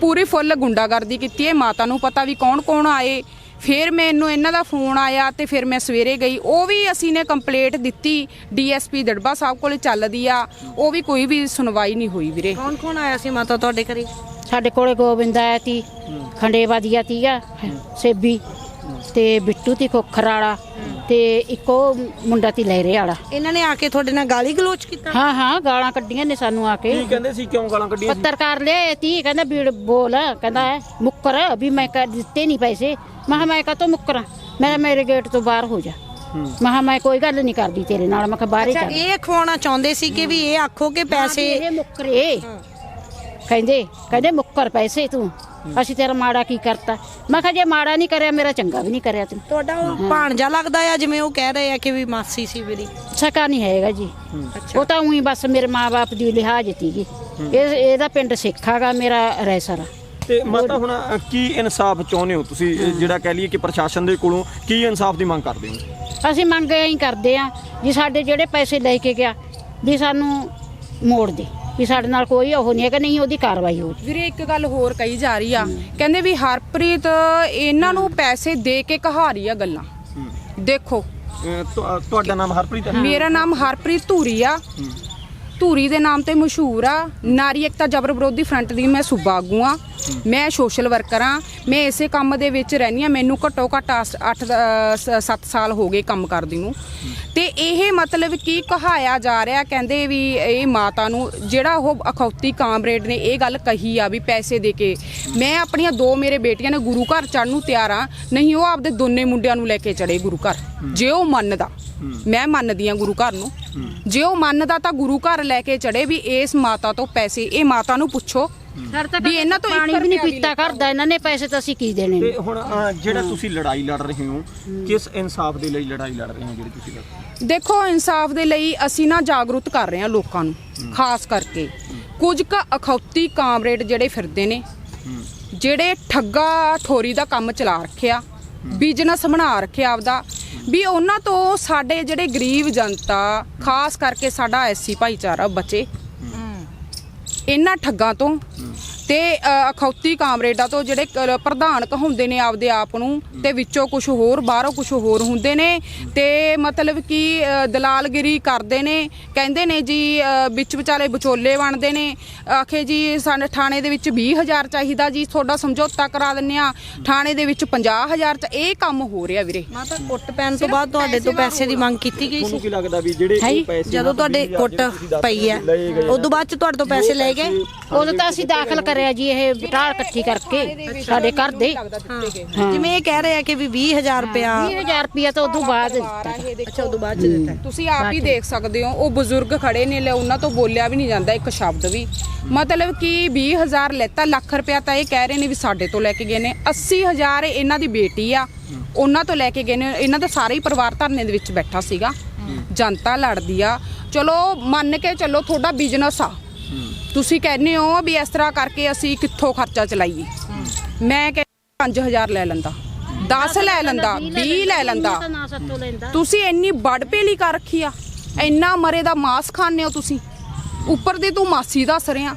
ਪੂਰੀ ਫੁੱਲ ਗੁੰਡਾਗਰਦੀ ਕੀਤੀ ਹੈ। ਮਾਤਾ ਨੂੰ ਪਤਾ ਵੀ ਕੌਣ ਕੌਣ ਆਏ। ਫਿਰ ਮੈਨੂੰ ਇਹਨਾਂ ਦਾ ਫੋਨ ਆਇਆ ਤੇ ਫਿਰ ਮੈਂ ਸਵੇਰੇ ਗਈ। ਉਹ ਵੀ ਅਸੀਂ ਨੇ ਕੰਪਲੇਂਟ ਦਿੱਤੀ। ਡੀਐਸਪੀ ਦੜਬਾ ਸਾਹਿਬ ਕੋਲੇ ਚੱਲਦੀ ਆ। ਉਹ ਵੀ ਕੋਈ ਵੀ ਸੁਣਵਾਈ ਨਹੀਂ ਹੋਈ ਵੀਰੇ। ਕੌਣ ਕੌਣ ਆਇਆ ਸੀ ਮਾਤਾ ਤੁਹਾਡੇ ਘਰੇ? ਸਾਡੇ ਕੋਲੇ ਗੋਬਿੰਦ ਆਇਆ ਤੀ ਖੰਡੇਵਾਦੀਆ ਤੀਗਾ ਸੇਬੀ। ਤੇ ਬਿੱਟੂ ਤੀ ਖੋਖਰ ਵਾਲਾ ਤੇ ਇੱਕੋ ਮੁੰਡਾ ਤੀ ਲਹਿਰੇ ਵਾਲਾ। ਇਹਨਾਂ ਨੇ ਆ ਕੇ ਤੁਹਾਡੇ ਨਾਲ ਗਾਲੀ ਗਲੋਚ ਕੀਤਾ? ਹਾਂ ਹਾਂ ਗਾਲਾਂ ਕੱਢੀਆਂ ਨੇ ਸਾਨੂੰ ਆ ਕੇ। ਕੀ ਕਹਿੰਦੇ ਸੀ? ਕਿਉਂ ਗਾਲਾਂ ਕੱਢੀਆਂ ਪੱਤਰਕਾਰ ਲੈ ਤੀ ਕਹਿੰਦਾ ਵੀ ਬੋਲ ਕਹਿੰਦਾ ਹੈ, ਮੁੱਕਰ ਵੀ ਮੈਂ ਕਰ ਦਿੱਤੇ ਨਹੀਂ ਪੈਸੇ। ਮੈਂ ਕਿਹਾ ਮੈਂ ਕਾਤੋਂ ਮੁੱਕਰਾਂ ਮੈਂ ਮੇਰੇ ਗੇਟ ਤੋਂ ਬਾਹਰ ਹੋ ਜਾ। ਮੈਂ ਕਿਹਾ ਮੈਂ ਕੋਈ ਗੱਲ ਨਹੀਂ ਕਰਦੀ ਤੇਰੇ ਨਾਲ। ਮੈਂ ਕਿਹਾ ਬਾਹਰ ਹੀ ਅੱਛਾ ਚੱਲ। ਇਹ ਖਵਾਉਣਾ ਚਾਹੁੰਦੇ ਸੀ ਕਿ ਵੀ ਇਹ ਆਖੋ ਕਿ ਪੈਸੇ ਇਹ ਮੁੱਕਰੇ। ਕਹਿੰਦੇ ਕਹਿੰਦੇ ਮੁੱਕਰ ਪੈਸੇ ਤੂੰ। ਅਸੀਂ ਤੇਰਾ ਮਾੜਾ ਕੀ ਕਰਤਾ? ਮੈਂ ਕਿਹਾ ਜੇ ਮਾੜਾ ਨਹੀਂ ਕਰਿਆ ਮੇਰਾ ਚੰਗਾ ਵੀ ਨਹੀਂ ਕਰਿਆ ਤੂੰ ਤੁਹਾਡਾ ਉਹ ਭਾਣਜਾ ਲੱਗਦਾ ਆ ਜਿਵੇਂ ਉਹ ਕਹਿ ਰਹੇ ਆ ਕਿ ਵੀ ਮਾਸੀ ਸੀ ਮੇਰੀ। ਸਕਾ ਨਹੀਂ ਹੈਗਾ ਜੀ। ਉਹ ਤਾਂ ਉਹੀ ਬਸ ਮੇਰੇ ਮਾਪੇ ਦੀ ਲਿਹਾਜ਼ ਤੀਗੀ ਇਹ ਇਹਦਾ ਪਿੰਡ ਸਿੱਖਾਗਾ ਮੇਰਾ ਰੈਸਰ ਤੇ ਮਾਤਾ ਹੁਣ ਕੀ ਇਨਸਾਫ ਚਾਹੁੰਦੇ ਹੋ ਤੁਸੀਂ? ਇਹ ਜਿਹੜਾ ਕਹਿ ਲਈਏ ਕਿ ਪ੍ਰਸ਼ਾਸਨ ਦੇ ਕੋਲੋਂ ਕੀ ਇਨਸਾਫ ਦੀ ਮੰਗ ਕਰਦੇ ਹੋ? ਅਸੀਂ ਮੰਗ ਐਂ ਕਰਦੇ ਆ ਜੀ ਸਾਡੇ ਜਿਹੜੇ ਪੈਸੇ ਲੈ ਕੇ ਗਿਆ ਵੀ ਸਾਨੂੰ ਮੋੜ ਦੇ। ਵੀ ਸਾਡੇ ਨਾਲ ਕੋਈ ਉਹ ਨਹੀਂ ਹੈਗਾ ਨਹੀਂ ਉਹਦੀ ਕਾਰਵਾਈ ਹੋ ਵੀਰੇ ਇੱਕ ਗੱਲ ਹੋਰ ਕਹੀ ਜਾ ਰਹੀ ਆ। ਕਹਿੰਦੇ ਵੀ ਹਰਪ੍ਰੀਤ ਇਹਨਾਂ ਨੂੰ ਪੈਸੇ ਦੇ ਕੇ ਕਹਾਰੀ ਆ ਗੱਲਾਂ। ਦੇਖੋ। ਤੁਹਾਡਾ ਨਾਮ ਹਰਪ੍ਰੀਤ ਹੈ? ਮੇਰਾ ਨਾਮ ਹਰਪ੍ਰੀਤ ਧੂਰੀ ਆ। ਧੂਰੀ ਦੇ ਨਾਮ ਤੇ ਮਸ਼ਹੂਰ ਆ। ਨਾਰੀ ਏਕਤਾ ਜਬਰ ਵਿਰੋਧੀ ਫਰੰਟ ਦੀ ਮੈਂ ਸੂਬਾ ਆਗੂ ਆ। ਮੈਂ ਸੋਸ਼ਲ ਵਰਕਰ ਆ। ਮੈਂ ਇਸੇ ਕੰਮ ਦੇ ਵਿੱਚ ਰਹਿੰਦੀ ਆ। ਮੈਨੂੰ ਘੱਟੋ ਘੱਟ 8 7 ਸਾਲ ਹੋ ਗਏ ਕੰਮ ਕਰਦੀ ਨੂੰ। ਤੇ ਇਹ ਮਤਲਬ ਕੀ ਕਹਾਇਆ ਜਾ ਰਿਹਾ? ਕਹਿੰਦੇ ਵੀ ਇਹ ਮਾਤਾ ਨੂੰ ਜਿਹੜਾ ਉਹ ਅਖੌਤੀ ਕਾਮਰੇਡ ਨੇ ਇਹ ਗੱਲ ਕਹੀ ਆ ਵੀ ਪੈਸੇ ਦੇ ਕੇ ਮੈਂ ਆਪਣੀਆਂ ਦੋ ਮੇਰੇ ਬੇਟੀਆਂ ਨੇ ਗੁਰੂ ਘਰ ਚੜਨ ਨੂੰ ਤਿਆਰ ਆ। ਨਹੀਂ ਉਹ ਆਪਦੇ ਦੋਨੇ ਮੁੰਡਿਆਂ ਨੂੰ ਲੈ ਕੇ ਚੜੇ ਗੁਰੂ ਘਰ। ਜੇ ਉਹ ਮੰਨਦਾ ਮੈਂ ਮੰਨਦੀ ਆ ਗੁਰੂ ਘਰ ਨੂੰ। ਜੇ ਉਹ ਮੰਨਦਾ ਤਾਂ ਗੁਰੂ ਘਰ ਲੈ ਕੇ ਚੜੇ ਵੀ ਇਸ ਮਾਤਾ ਤੋਂ ਪੈਸੇ ਇਹ ਮਾਤਾ ਨੂੰ ਪੁੱਛੋ। ਵੀ ਇਹਨਾਂ ਤੋਂ ਪਾਣੀ ਵੀ ਨਹੀਂ ਪੀਤਾ ਕਰਦਾ ਇਹਨਾਂ ਨੇ ਪੈਸੇ ਤਾਂ ਅਸੀਂ ਕੀ ਦੇਣੇ ਨੇ? ਤੇ ਹੁਣ ਜਿਹੜਾ ਤੁਸੀਂ ਲੜਾਈ ਲੜ ਰਹੇ ਹੋ ਕਿਸ ਇਨਸਾਫ ਦੇ ਲਈ ਲੜਾਈ ਲੜ ਰਹੇ ਹੋ ਜਿਹੜੀ ਤੁਸੀਂ ਲੜ ਰਹੇ ਹੋ? ਦੇਖੋ ਇਨਸਾਫ ਦੇ ਲਈ ਅਸੀਂ ਨਾ ਜਾਗਰੂਕ ਕਰ ਰਹੇ ਹਾਂ ਲੋਕਾਂ ਨੂੰ ਖਾਸ ਕਰਕੇ। ਕੁਝ ਕੁ ਅਖੌਤੀ ਕਾਮਰੇਡ ਜਿਹੜੇ ਫਿਰਦੇ ਨੇ ਜਿਹੜੇ ਠੱਗਾ ਠੋਰੀ ਦਾ ਕੰਮ ਚਲਾ ਰੱਖਿਆ ਬਿਜ਼ਨਸ ਬਣਾ ਰੱਖਿਆ ਆਪਦਾ ਵੀ ਉਹਨਾਂ ਤੋਂ ਸਾਡੇ ਜਿਹੜੇ ਗਰੀਬ ਜਨਤਾ ਖਾਸ ਕਰਕੇ ਸਾਡਾ ਐਸਸੀ ਭਾਈਚਾਰਾ ਬਚੇ। ਇਹਨਾਂ ਠੱਗਾਂ ਤੋਂ ਤੇ ਅਖੌਤੀ ਕਾਮਰੇਡਾਂ ਤੋਂ ਜਿਹੜੇ ਪ੍ਰਧਾਨ ਕਹਾਉਂਦੇ ਨੇ ਆਪਦੇ ਆਪ ਨੂੰ ਤੇ ਵਿੱਚੋਂ ਕੁਝ ਹੋਰ ਬਾਹਰੋਂ ਕੁਝ ਹੋਰ ਹੁੰਦੇ ਨੇ ਤੇ ਮਤਲਬ ਕਿ ਦਲਾਲਗਿਰੀ ਕਰਦੇ ਨੇ ਕਹਿੰਦੇ ਨੇ ਜੀ ਵਿੱਚ ਵਿਚਾਲੇ ਵਿਚੋਲੇ ਬਣਦੇ ਨੇ ਆਖੇ ਜੀ ਸਾਡੇ ਥਾਣੇ ਦੇ ਵਿੱਚ 20000 ਚਾਹੀਦਾ ਜੀ ਤੁਹਾਡਾ ਸਮਝੌਤਾ ਕਰਾ ਦਿੰਨੇ ਆ ਥਾਣੇ ਦੇ ਵਿੱਚ 50000 ਚ ਇਹ ਕੰਮ ਹੋ ਰਿਹਾ ਵੀਰੇ। ਮਾਤਾ ਕੁੱਟ ਪੈਣ ਤੋਂ ਬਾਅਦ ਤੁਹਾਡੇ ਤੋਂ ਪੈਸੇ ਦੀ ਮੰਗ ਕੀਤੀ ਗਈ ਤੁਹਾਨੂੰ ਸੀ ਕੀ ਲੱਗਦਾ ਵੀ ਜਿਹੜੇ ਪੈਸੇ ਜਦੋਂ ਤੁਹਾਡੇ ਕੁੱਟ ਪਈ ਹੈ ਉਦੋਂ ਬਾਅਦ ਚ ਤੁਹਾਡੇ ਤੋਂ ਪੈਸੇ ਲੈ ਗਏ? ਉਦੋਂ ਤਾਂ ਅਸੀਂ ਦਾਖਲ ਕਰਿਆ ਜੀ ਇਹ ਬਟਾਲ ਇਕੱਠੀ ਕਰਕੇ ਸਾਡੇ ਘਰ ਦੇ। ਹਾਂ। ਜਿਵੇਂ ਇਹ ਕਹਿ ਰਹੇ ਆ ਕਿ ਵੀ 20000 ਰੁਪਇਆ 20000 ਰੁਪਇਆ ਤਾਂ ਉਦੋਂ ਬਾਅਦ ਦਿੱਤਾ। ਅੱਛਾ ਉਦੋਂ ਬਾਅਦ ਚ ਦਿੱਤਾ। ਤੁਸੀਂ ਆਪ ਹੀ ਦੇਖ ਸਕਦੇ ਹੋ ਉਹ ਬਜ਼ੁਰਗ ਖੜੇ ਨੇ ਲੈ ਉਹਨਾਂ ਤੋਂ ਬੋਲਿਆ ਵੀ ਨਹੀਂ ਜਾਂਦਾ ਇੱਕ ਸ਼ਬਦ ਵੀ। ਮਤਲਬ ਕਿ 20000 ਲੈਤਾ ਲੱਖ ਰੁਪਇਆ ਤਾਂ ਇਹ ਕਹਿ ਰਹੇ ਨੇ ਵੀ ਸਾਡੇ ਤੋਂ ਲੈ ਕੇ ਗਏ ਨੇ। 80000 ਇਹਨਾਂ ਦੀ ਬੇਟੀ ਆ। ਉਹਨਾਂ ਤੋਂ ਲੈ ਕੇ ਗਏ ਨੇ। ਇਹਨਾਂ ਦਾ ਸਾਰਾ ਹੀ ਪਰਿਵਾਰ ਧਰਨੇ ਦੇ ਵਿੱਚ ਬੈਠਾ ਸੀਗਾ। ਜਨਤਾ ਲੜਦੀ ਆ। ਚਲੋ ਮੰਨ ਕੇ ਚੱਲੋ ਤੁਹਾਡਾ ਬਿਜ਼ਨਸ ਆ। ਤੁਸੀਂ ਕਹਿੰਦੇ ਹੋ ਵੀ ਇਸ ਤਰ੍ਹਾਂ ਕਰਕੇ ਅਸੀਂ ਕਿੱਥੋਂ ਖਰਚਾ ਚਲਾਈਏ? ਮੈਂ ਕਹਿੰਦਾ 5000 ਲੈ ਲੈਂਦਾ 10 ਲੈ ਲੈਂਦਾ 20 ਲੈ ਲੈਂਦਾ। ਤੁਸੀਂ ਇੰਨੀ ਵੱਡ ਪੇਲੀ ਕਰ ਰੱਖੀ ਆ ਇੰਨਾ ਮਰੇ ਦਾ ਮਾਸ ਖਾਣੇ ਹੋ ਤੁਸੀਂ। ਉੱਪਰ ਦੀ ਤੂੰ ਮਾਸੀ ਦੱਸ ਰਿਆ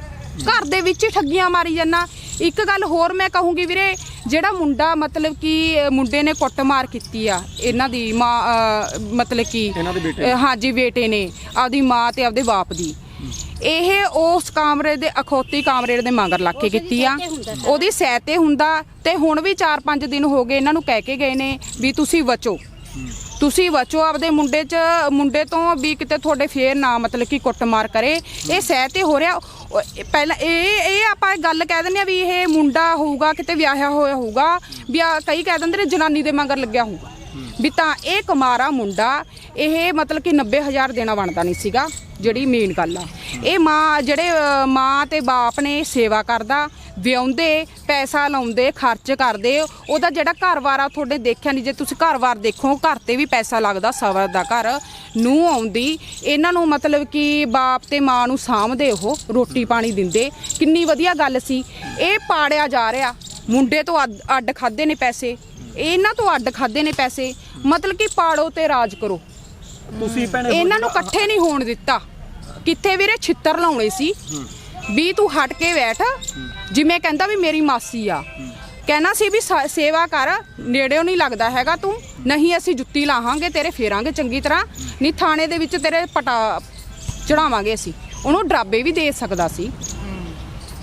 ਘਰ ਦੇ ਵਿੱਚ ਹੀ ਠੱਗੀਆਂ ਮਾਰੀ ਜਾਂਦਾ। ਇੱਕ ਗੱਲ ਹੋਰ ਮੈਂ ਕਹੂੰਗੀ ਵੀਰੇ ਜਿਹੜਾ ਮੁੰਡਾ ਮਤਲਬ ਕਿ ਮੁੰਡੇ ਨੇ ਕੁੱਟਮਾਰ ਕੀਤੀ ਆ ਇਹਨਾਂ ਦੀ ਮਾਂ ਮਤਲਬ ਕਿ ਹਾਂਜੀ ਬੇਟੇ ਨੇ ਆਪਦੀ ਮਾਂ ਤੇ ਆਪਦੇ ਬਾਪ ਦੀ। ਇਹ ਉਸ ਕਾਮਰੇ ਦੇ ਅਖੌਤੀ ਕਾਮਰੇ ਦੇ ਮਗਰ ਲੱਗ ਕੇ ਕੀਤੀ ਆ ਉਹਦੀ ਸਹਿ ਤੇ ਹੁੰਦਾ ਤੇ ਹੁਣ ਵੀ 4-5 ਦਿਨ ਹੋ ਗਏ ਇਹਨਾਂ ਨੂੰ ਕਹਿ ਕੇ ਗਏ ਨੇ ਵੀ ਤੁਸੀਂ ਬਚੋ ਤੁਸੀਂ ਬਚੋ ਆਪਦੇ ਮੁੰਡੇ ਚ ਮੁੰਡੇ ਤੋਂ ਵੀ ਕਿਤੇ ਤੁਹਾਡੇ ਫੇਰ ਨਾ ਮਤਲਬ ਕਿ ਕੁੱਟਮਾਰ ਕਰੇ। ਇਹ ਸਹਿ ਤੇ ਹੋ ਰਿਹਾ। ਪਹਿਲਾਂ ਇਹ ਇਹ ਆਪਾਂ ਗੱਲ ਕਹਿ ਦਿੰਦੇ ਆ ਵੀ ਇਹ ਮੁੰਡਾ ਹੋਊਗਾ ਕਿਤੇ ਵਿਆਹਿਆ ਹੋਇਆ ਹੋਊਗਾ ਵੀ ਕਈ ਕਹਿ ਦਿੰਦੇ ਨੇ ਜਨਾਨੀ ਦੇ ਮਗਰ ਲੱਗਿਆ ਹੋਊਗਾ। ਵੀ ਤਾਂ ਇਹ ਕੁਮਾਰਾ ਮੁੰਡਾ, ਇਹ ਮਤਲਬ ਕਿ 90000 ਦੇਣਾ ਬਣਦਾ ਨਹੀਂ ਸੀਗਾ, ਜਿਹੜੀ ਮੇਨ ਗੱਲ ਆ। ਇਹ ਮਾਂ, ਜਿਹੜੇ ਮਾਂ ਤੇ ਬਾਪ ਨੇ ਸੇਵਾ ਕਰਦਾ ਵਿਆਉਂਦੇ ਪੈਸਾ ਲਾਉਂਦੇ, ਖਰਚ ਕਰਦੇ, ਉਹਦਾ ਜਿਹੜਾ ਘਰ ਵਾਰ ਆ ਤੁਹਾਡੇ ਦੇਖਿਆ ਨਹੀਂ, ਜੇ ਤੁਸੀਂ ਘਰ ਵਾਰ ਦੇਖੋ ਘਰ ਤੇ ਵੀ ਪੈਸਾ ਲੱਗਦਾ ਸਵਰ ਦਾ ਘਰ, ਨੂੰ ਆਉਂਦੀ, ਇਹਨਾਂ ਨੂੰ ਮਤਲਬ ਕਿ ਬਾਪ ਤੇ ਮਾਂ ਨੂੰ ਸਾਂਭਦੇ ਉਹ, ਰੋਟੀ ਪਾਣੀ ਦਿੰਦੇ, ਕਿੰਨੀ ਵਧੀਆ ਗੱਲ ਸੀ। ਇਹ ਪਾੜਿਆ ਜਾ ਰਿਹਾ, ਮੁੰਡੇ ਤੋਂ ਅੱਡ- ਅੱਡ ਖਾਦੇ ਨੇ ਪੈਸੇ। ਇਹਨਾਂ ਤੋਂ ਅੱਡ ਖਾਦੇ ਨੇ ਪੈਸੇ। ਮਤਲਬ ਕਿ ਪਾੜੋ ਤੇ ਰਾਜ ਕਰੋ। ਤੁਸੀਂ ਭੈਣੇ ਇਹਨਾਂ ਨੂੰ ਇਕੱਠੇ ਨਹੀਂ ਹੋਣ ਦਿੱਤਾ। ਕਿੱਥੇ ਵੀਰੇ ਛਿੱਤਰ ਲਾਉਣੇ ਸੀ। ਵੀ ਤੂੰ ਹਟ ਕੇ ਬੈਠ। ਜਿਵੇਂ ਕਹਿੰਦਾ ਵੀ ਮੇਰੀ ਮਾਸੀ ਆ। ਕਹਿਣਾ ਸੀ ਵੀ ਸੇਵਾ ਕਰ। ਨੇੜਿਓਂ ਨਹੀਂ ਲੱਗਦਾ ਹੈਗਾ ਤੂੰ। ਨਹੀਂ ਅਸੀਂ ਜੁੱਤੀ ਲਾਹਾਂਗੇ ਤੇਰੇ ਫੇਰਾਂਗੇ ਚੰਗੀ ਤਰ੍ਹਾਂ। ਨਹੀਂ ਥਾਣੇ ਦੇ ਵਿੱਚ ਤੇਰੇ ਪਟਾ ਚੜਾਵਾਂਗੇ ਅਸੀਂ। ਉਹਨੂੰ ਡਰਾਬੇ ਵੀ ਦੇ ਸਕਦਾ ਸੀ।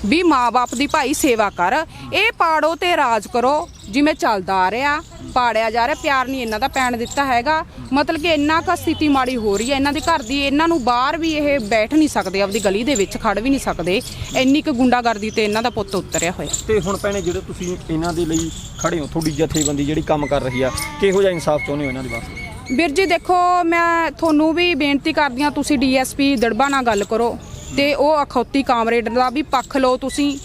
ਵੀ ਮਾਂ-ਬਾਪ ਦੀ ਭਾਈ ਸੇਵਾ ਕਰ। ਇਹ ਪਾੜੋ ਤੇ ਰਾਜ ਕਰੋ। ਜਿਵੇਂ ਚੱਲਦਾ ਆ ਰਿਹਾ ਪਾੜਿਆ ਜਾ ਰਿਹਾ ਪਿਆਰ ਨਹੀਂ ਇਹਨਾਂ ਦਾ ਪੈਣ ਦਿੱਤਾ ਹੈਗਾ। ਮਤਲਬ ਕਿ ਇੰਨਾ ਕੁ ਸਥਿਤੀ ਮਾੜੀ ਹੋ ਰਹੀ ਹੈ ਇਹਨਾਂ ਦੇ ਘਰ ਦੀ ਇਹਨਾਂ ਨੂੰ ਬਾਹਰ ਵੀ ਇਹ ਬੈਠ ਨਹੀਂ ਸਕਦੇ ਆਪਦੀ ਗਲੀ ਦੇ ਵਿੱਚ ਖੜ ਵੀ ਨਹੀਂ ਸਕਦੇ। ਇੰਨੀ ਕੁ ਗੁੰਡਾਗਰਦੀ ਤੇ ਇਹਨਾਂ ਦਾ ਪੁੱਤ ਉਤਰਿਆ ਹੋਇਆ। ਤੇ ਹੁਣ ਭੈਣੇ ਜਿਹੜੇ ਤੁਸੀਂ ਇਹਨਾਂ ਦੇ ਲਈ ਖੜੇ ਹੋ ਤੁਹਾਡੀ ਜਥੇਬੰਦੀ ਜਿਹੜੀ ਕੰਮ ਕਰ ਰਹੀ ਆ ਕਿਹੋ ਜਿਹਾ ਇਨਸਾਫ ਚਾਹੁੰਦੇ ਹੋ ਇਹਨਾਂ ਦੇ ਵਾਸਤੇ? ਵੀਰ ਜੀ ਦੇਖੋ ਮੈਂ ਤੁਹਾਨੂੰ ਵੀ ਬੇਨਤੀ ਕਰਦੀ ਹਾਂ ਤੁਸੀਂ ਡੀਐਸਪੀ ਦੜਬਾ ਨਾਲ ਗੱਲ ਕਰੋ। ਤੇ ਉਹ ਅਖੌਤੀ ਕਾਮਰੇਡ ਦਾ ਵੀ ਪੱਖ ਲਓ ਤੁਸੀਂ।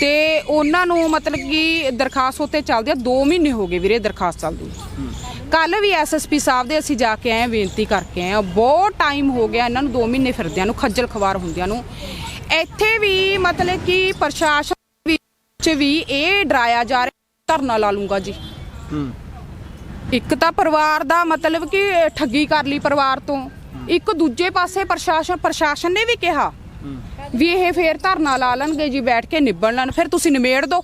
ਤੇ ਉਹਨਾਂ ਨੂੰ ਮਤਲਬ ਕਿ ਦਰਖਾਸਤ ਉੱਤੇ ਚੱਲਦੀ ਆ 2 ਮਹੀਨੇ ਹੋ ਗਏ ਵੀਰੇ ਦਰਖਾਸਤ ਚੱਲਦੀ ਕੱਲ ਵੀ ਐਸਐਸਪੀ ਸਾਹਿਬ ਦੇ ਅਸੀਂ ਜਾ ਕੇ ਆਏ ਬੇਨਤੀ ਕਰਕੇ ਆਏ। ਬਹੁਤ ਟਾਈਮ ਹੋ ਗਿਆ ਇਹਨਾਂ ਨੂੰ 2 ਮਹੀਨੇ ਫਿਰਦਿਆਂ ਨੂੰ ਖੱਜਲ ਖਵਾਰ ਹੁੰਦਿਆਂ ਨੂੰ। ਇੱਥੇ ਵੀ ਮਤਲਬ ਕਿ ਪ੍ਰਸ਼ਾਸਨ ਵਿੱਚ ਵੀ ਇਹ ਡਰਾਇਆ ਜਾ ਰਿਹਾ ਧਰਨਾ ਲਾ ਲੂੰਗਾ ਜੀ। ਇੱਕ ਤਾਂ ਪਰਿਵਾਰ ਦਾ ਮਤਲਬ ਕਿ ਠੱਗੀ ਕਰ ਲਈ ਪਰਿਵਾਰ ਤੋਂ। ਇੱਕ ਦੂਜੇ ਪਾਸੇ ਪ੍ਰਸ਼ਾਸਨ ਪ੍ਰਸ਼ਾਸਨ ਨੇ ਵੀ ਕਿਹਾ ਵੀ ਇਹ ਫੇਰ ਧਰਨਾ ਲਾ ਲੈਣਗੇ ਜੀ, ਬੈਠ ਕੇ ਨਿਬੜ ਲੈਣ। ਫਿਰ ਤੁਸੀਂ ਨਿਮੇੜ ਦਿਓ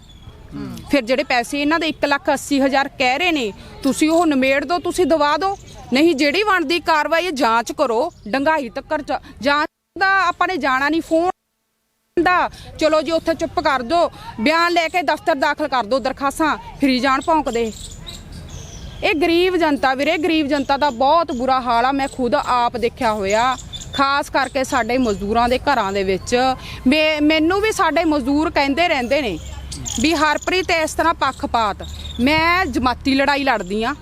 ਫਿਰ ਜਿਹੜੇ ਪੈਸੇ ਇਹਨਾਂ ਦੇ 1 ਲੱਖ 80 ਹਜ਼ਾਰ ਕਹਿ ਰਹੇ ਨੇ, ਤੁਸੀਂ ਉਹ ਨਿਮੇੜ ਦਿਓ ਤੁਸੀਂ ਦਵਾ ਦਿਓ ਨਹੀਂ, ਜਿਹੜੀ ਬਣਦੀ ਕਾਰਵਾਈ ਹੈ, ਜਾਂਚ ਕਰੋ। ਡੰਗਾਈ ਤੱਕਰ ਜਾਂਚ ਦਾ ਆਪਾਂ ਨੇ ਜਾਣਾ ਨਹੀਂ, ਫੋਨ ਦਾ। ਚਲੋ ਜੀ, ਉੱਥੇ ਚੁੱਪ ਕਰ ਦੋ। ਬਿਆਨ ਲੈ ਕੇ ਦਫ਼ਤਰ ਦਾਖਲ ਕਰ ਦੋ ਦਰਖਾਸਤਾਂ ਫਰੀ ਜਾਣ ਭੌਂਕਦੇ ਇਹ ਗਰੀਬ ਜਨਤਾ ਵੀਰੇ, ਗਰੀਬ ਜਨਤਾ ਦਾ ਬਹੁਤ ਬੁਰਾ ਹਾਲ ਆ। ਮੈਂ ਖੁਦ ਆਪ ਦੇਖਿਆ ਹੋਇਆ। ਖਾਸ ਕਰਕੇ ਸਾਡੇ ਮਜ਼ਦੂਰਾਂ ਦੇ ਘਰਾਂ ਦੇ ਵਿੱਚ ਮੇ- ਮੈਨੂੰ ਵੀ ਸਾਡੇ ਮਜ਼ਦੂਰ ਕਹਿੰਦੇ ਰਹਿੰਦੇ ਨੇ ਵੀ ਹਰਪ੍ਰੀਤ ਇਸ ਤਰ੍ਹਾਂ ਪੱਖਪਾਤ। ਮੈਂ ਜਮਾਤੀ ਲੜਾਈ ਲੜਦੀ ਆ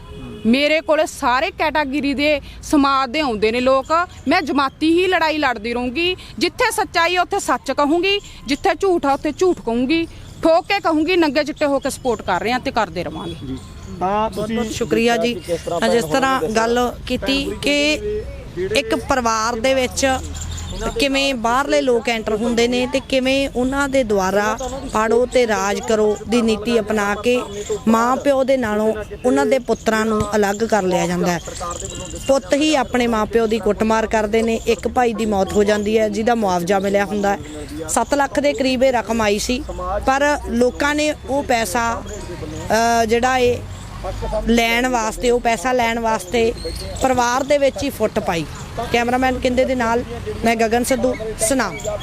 ਮੇਰੇ ਕੋਲੇ ਸਾਰੇ ਕੈਟਾਗਰੀ ਦੇ ਸਮਾਜ ਦੇ ਆਉਂਦੇ ਨੇ ਲੋਕ। ਮੈਂ ਜਮਾਤੀ ਹੀ ਲੜਾਈ ਲੜਦੀ ਰਹੂੰਗੀ। ਜਿੱਥੇ ਸੱਚਾਈ ਉੱਥੇ ਸੱਚ ਕਹੂੰਗੀ। ਜਿੱਥੇ ਝੂਠ ਆ ਉੱਥੇ ਝੂਠ ਕਹੂੰਗੀ। ਠੋਕ ਕੇ ਕਹੂੰਗੀ ਨੰਗੇ ਚਿੱਟੇ ਹੋ ਕੇ ਸਪੋਰਟ ਕਰ ਰਹੇ ਆ ਤੇ ਕਰਦੇ ਰਵਾਂਗੇ। ਜੀ। ਤਾਂ ਤੁਸੀਂ ਬਹੁਤ ਸ਼ੁਕਰੀਆ ਜੀ। ਜਿਸ ਤਰ੍ਹਾਂ ਗੱਲ ਕੀਤੀ ਕਿ ਇੱਕ ਪਰਿਵਾਰ ਦੇ ਵਿੱਚ ਕਿਵੇਂ ਬਾਹਰਲੇ ਲੋਕ ਐਂਟਰ ਹੁੰਦੇ ਨੇ ਤੇ ਕਿਵੇਂ ਉਹਨਾਂ ਦੇ ਦੁਆਰਾ ਪਾੜੋ ਤੇ ਰਾਜ ਕਰੋ ਦੀ ਨੀਤੀ ਅਪਣਾ ਕੇ ਮਾਂ ਪਿਓ ਦੇ ਨਾਲੋਂ ਉਹਨਾਂ ਦੇ ਪੁੱਤਰਾਂ ਨੂੰ ਅਲੱਗ ਕਰ ਲਿਆ ਜਾਂਦਾ ਹੈ। ਪੁੱਤ ਹੀ ਆਪਣੇ ਮਾਂ ਪਿਓ ਦੀ ਕੁੱਟਮਾਰ ਕਰਦੇ ਨੇ, ਇੱਕ ਭਾਈ ਦੀ ਮੌਤ ਹੋ ਜਾਂਦੀ ਹੈ, ਜਿਹਦਾ ਮੁਆਵਜ਼ਾ ਮਿਲਿਆ ਹੁੰਦਾ ਹੈ। 7 ਲੱਖ ਦੇ ਕਰੀਬ ਇਹ ਰਕਮ ਆਈ ਸੀ, ਪਰ ਲੋਕਾਂ ਨੇ ਉਹ ਪੈਸਾ ਜਿਹੜਾ ਇਹ ਲੈਣ ਵਾਸਤੇ, ਉਹ ਪੈਸਾ ਲੈਣ ਵਾਸਤੇ ਪਰਿਵਾਰ ਦੇ ਵਿੱਚ ਹੀ ਫੁੱਟ ਪਾਈ। ਕੈਮਰਾਮੈਨ ਕਿੰਦੇ ਦੇ ਨਾਲ ਮੈਂ ਗਗਨ ਸਿੱਧੂ, ਸੁਨਾਮ।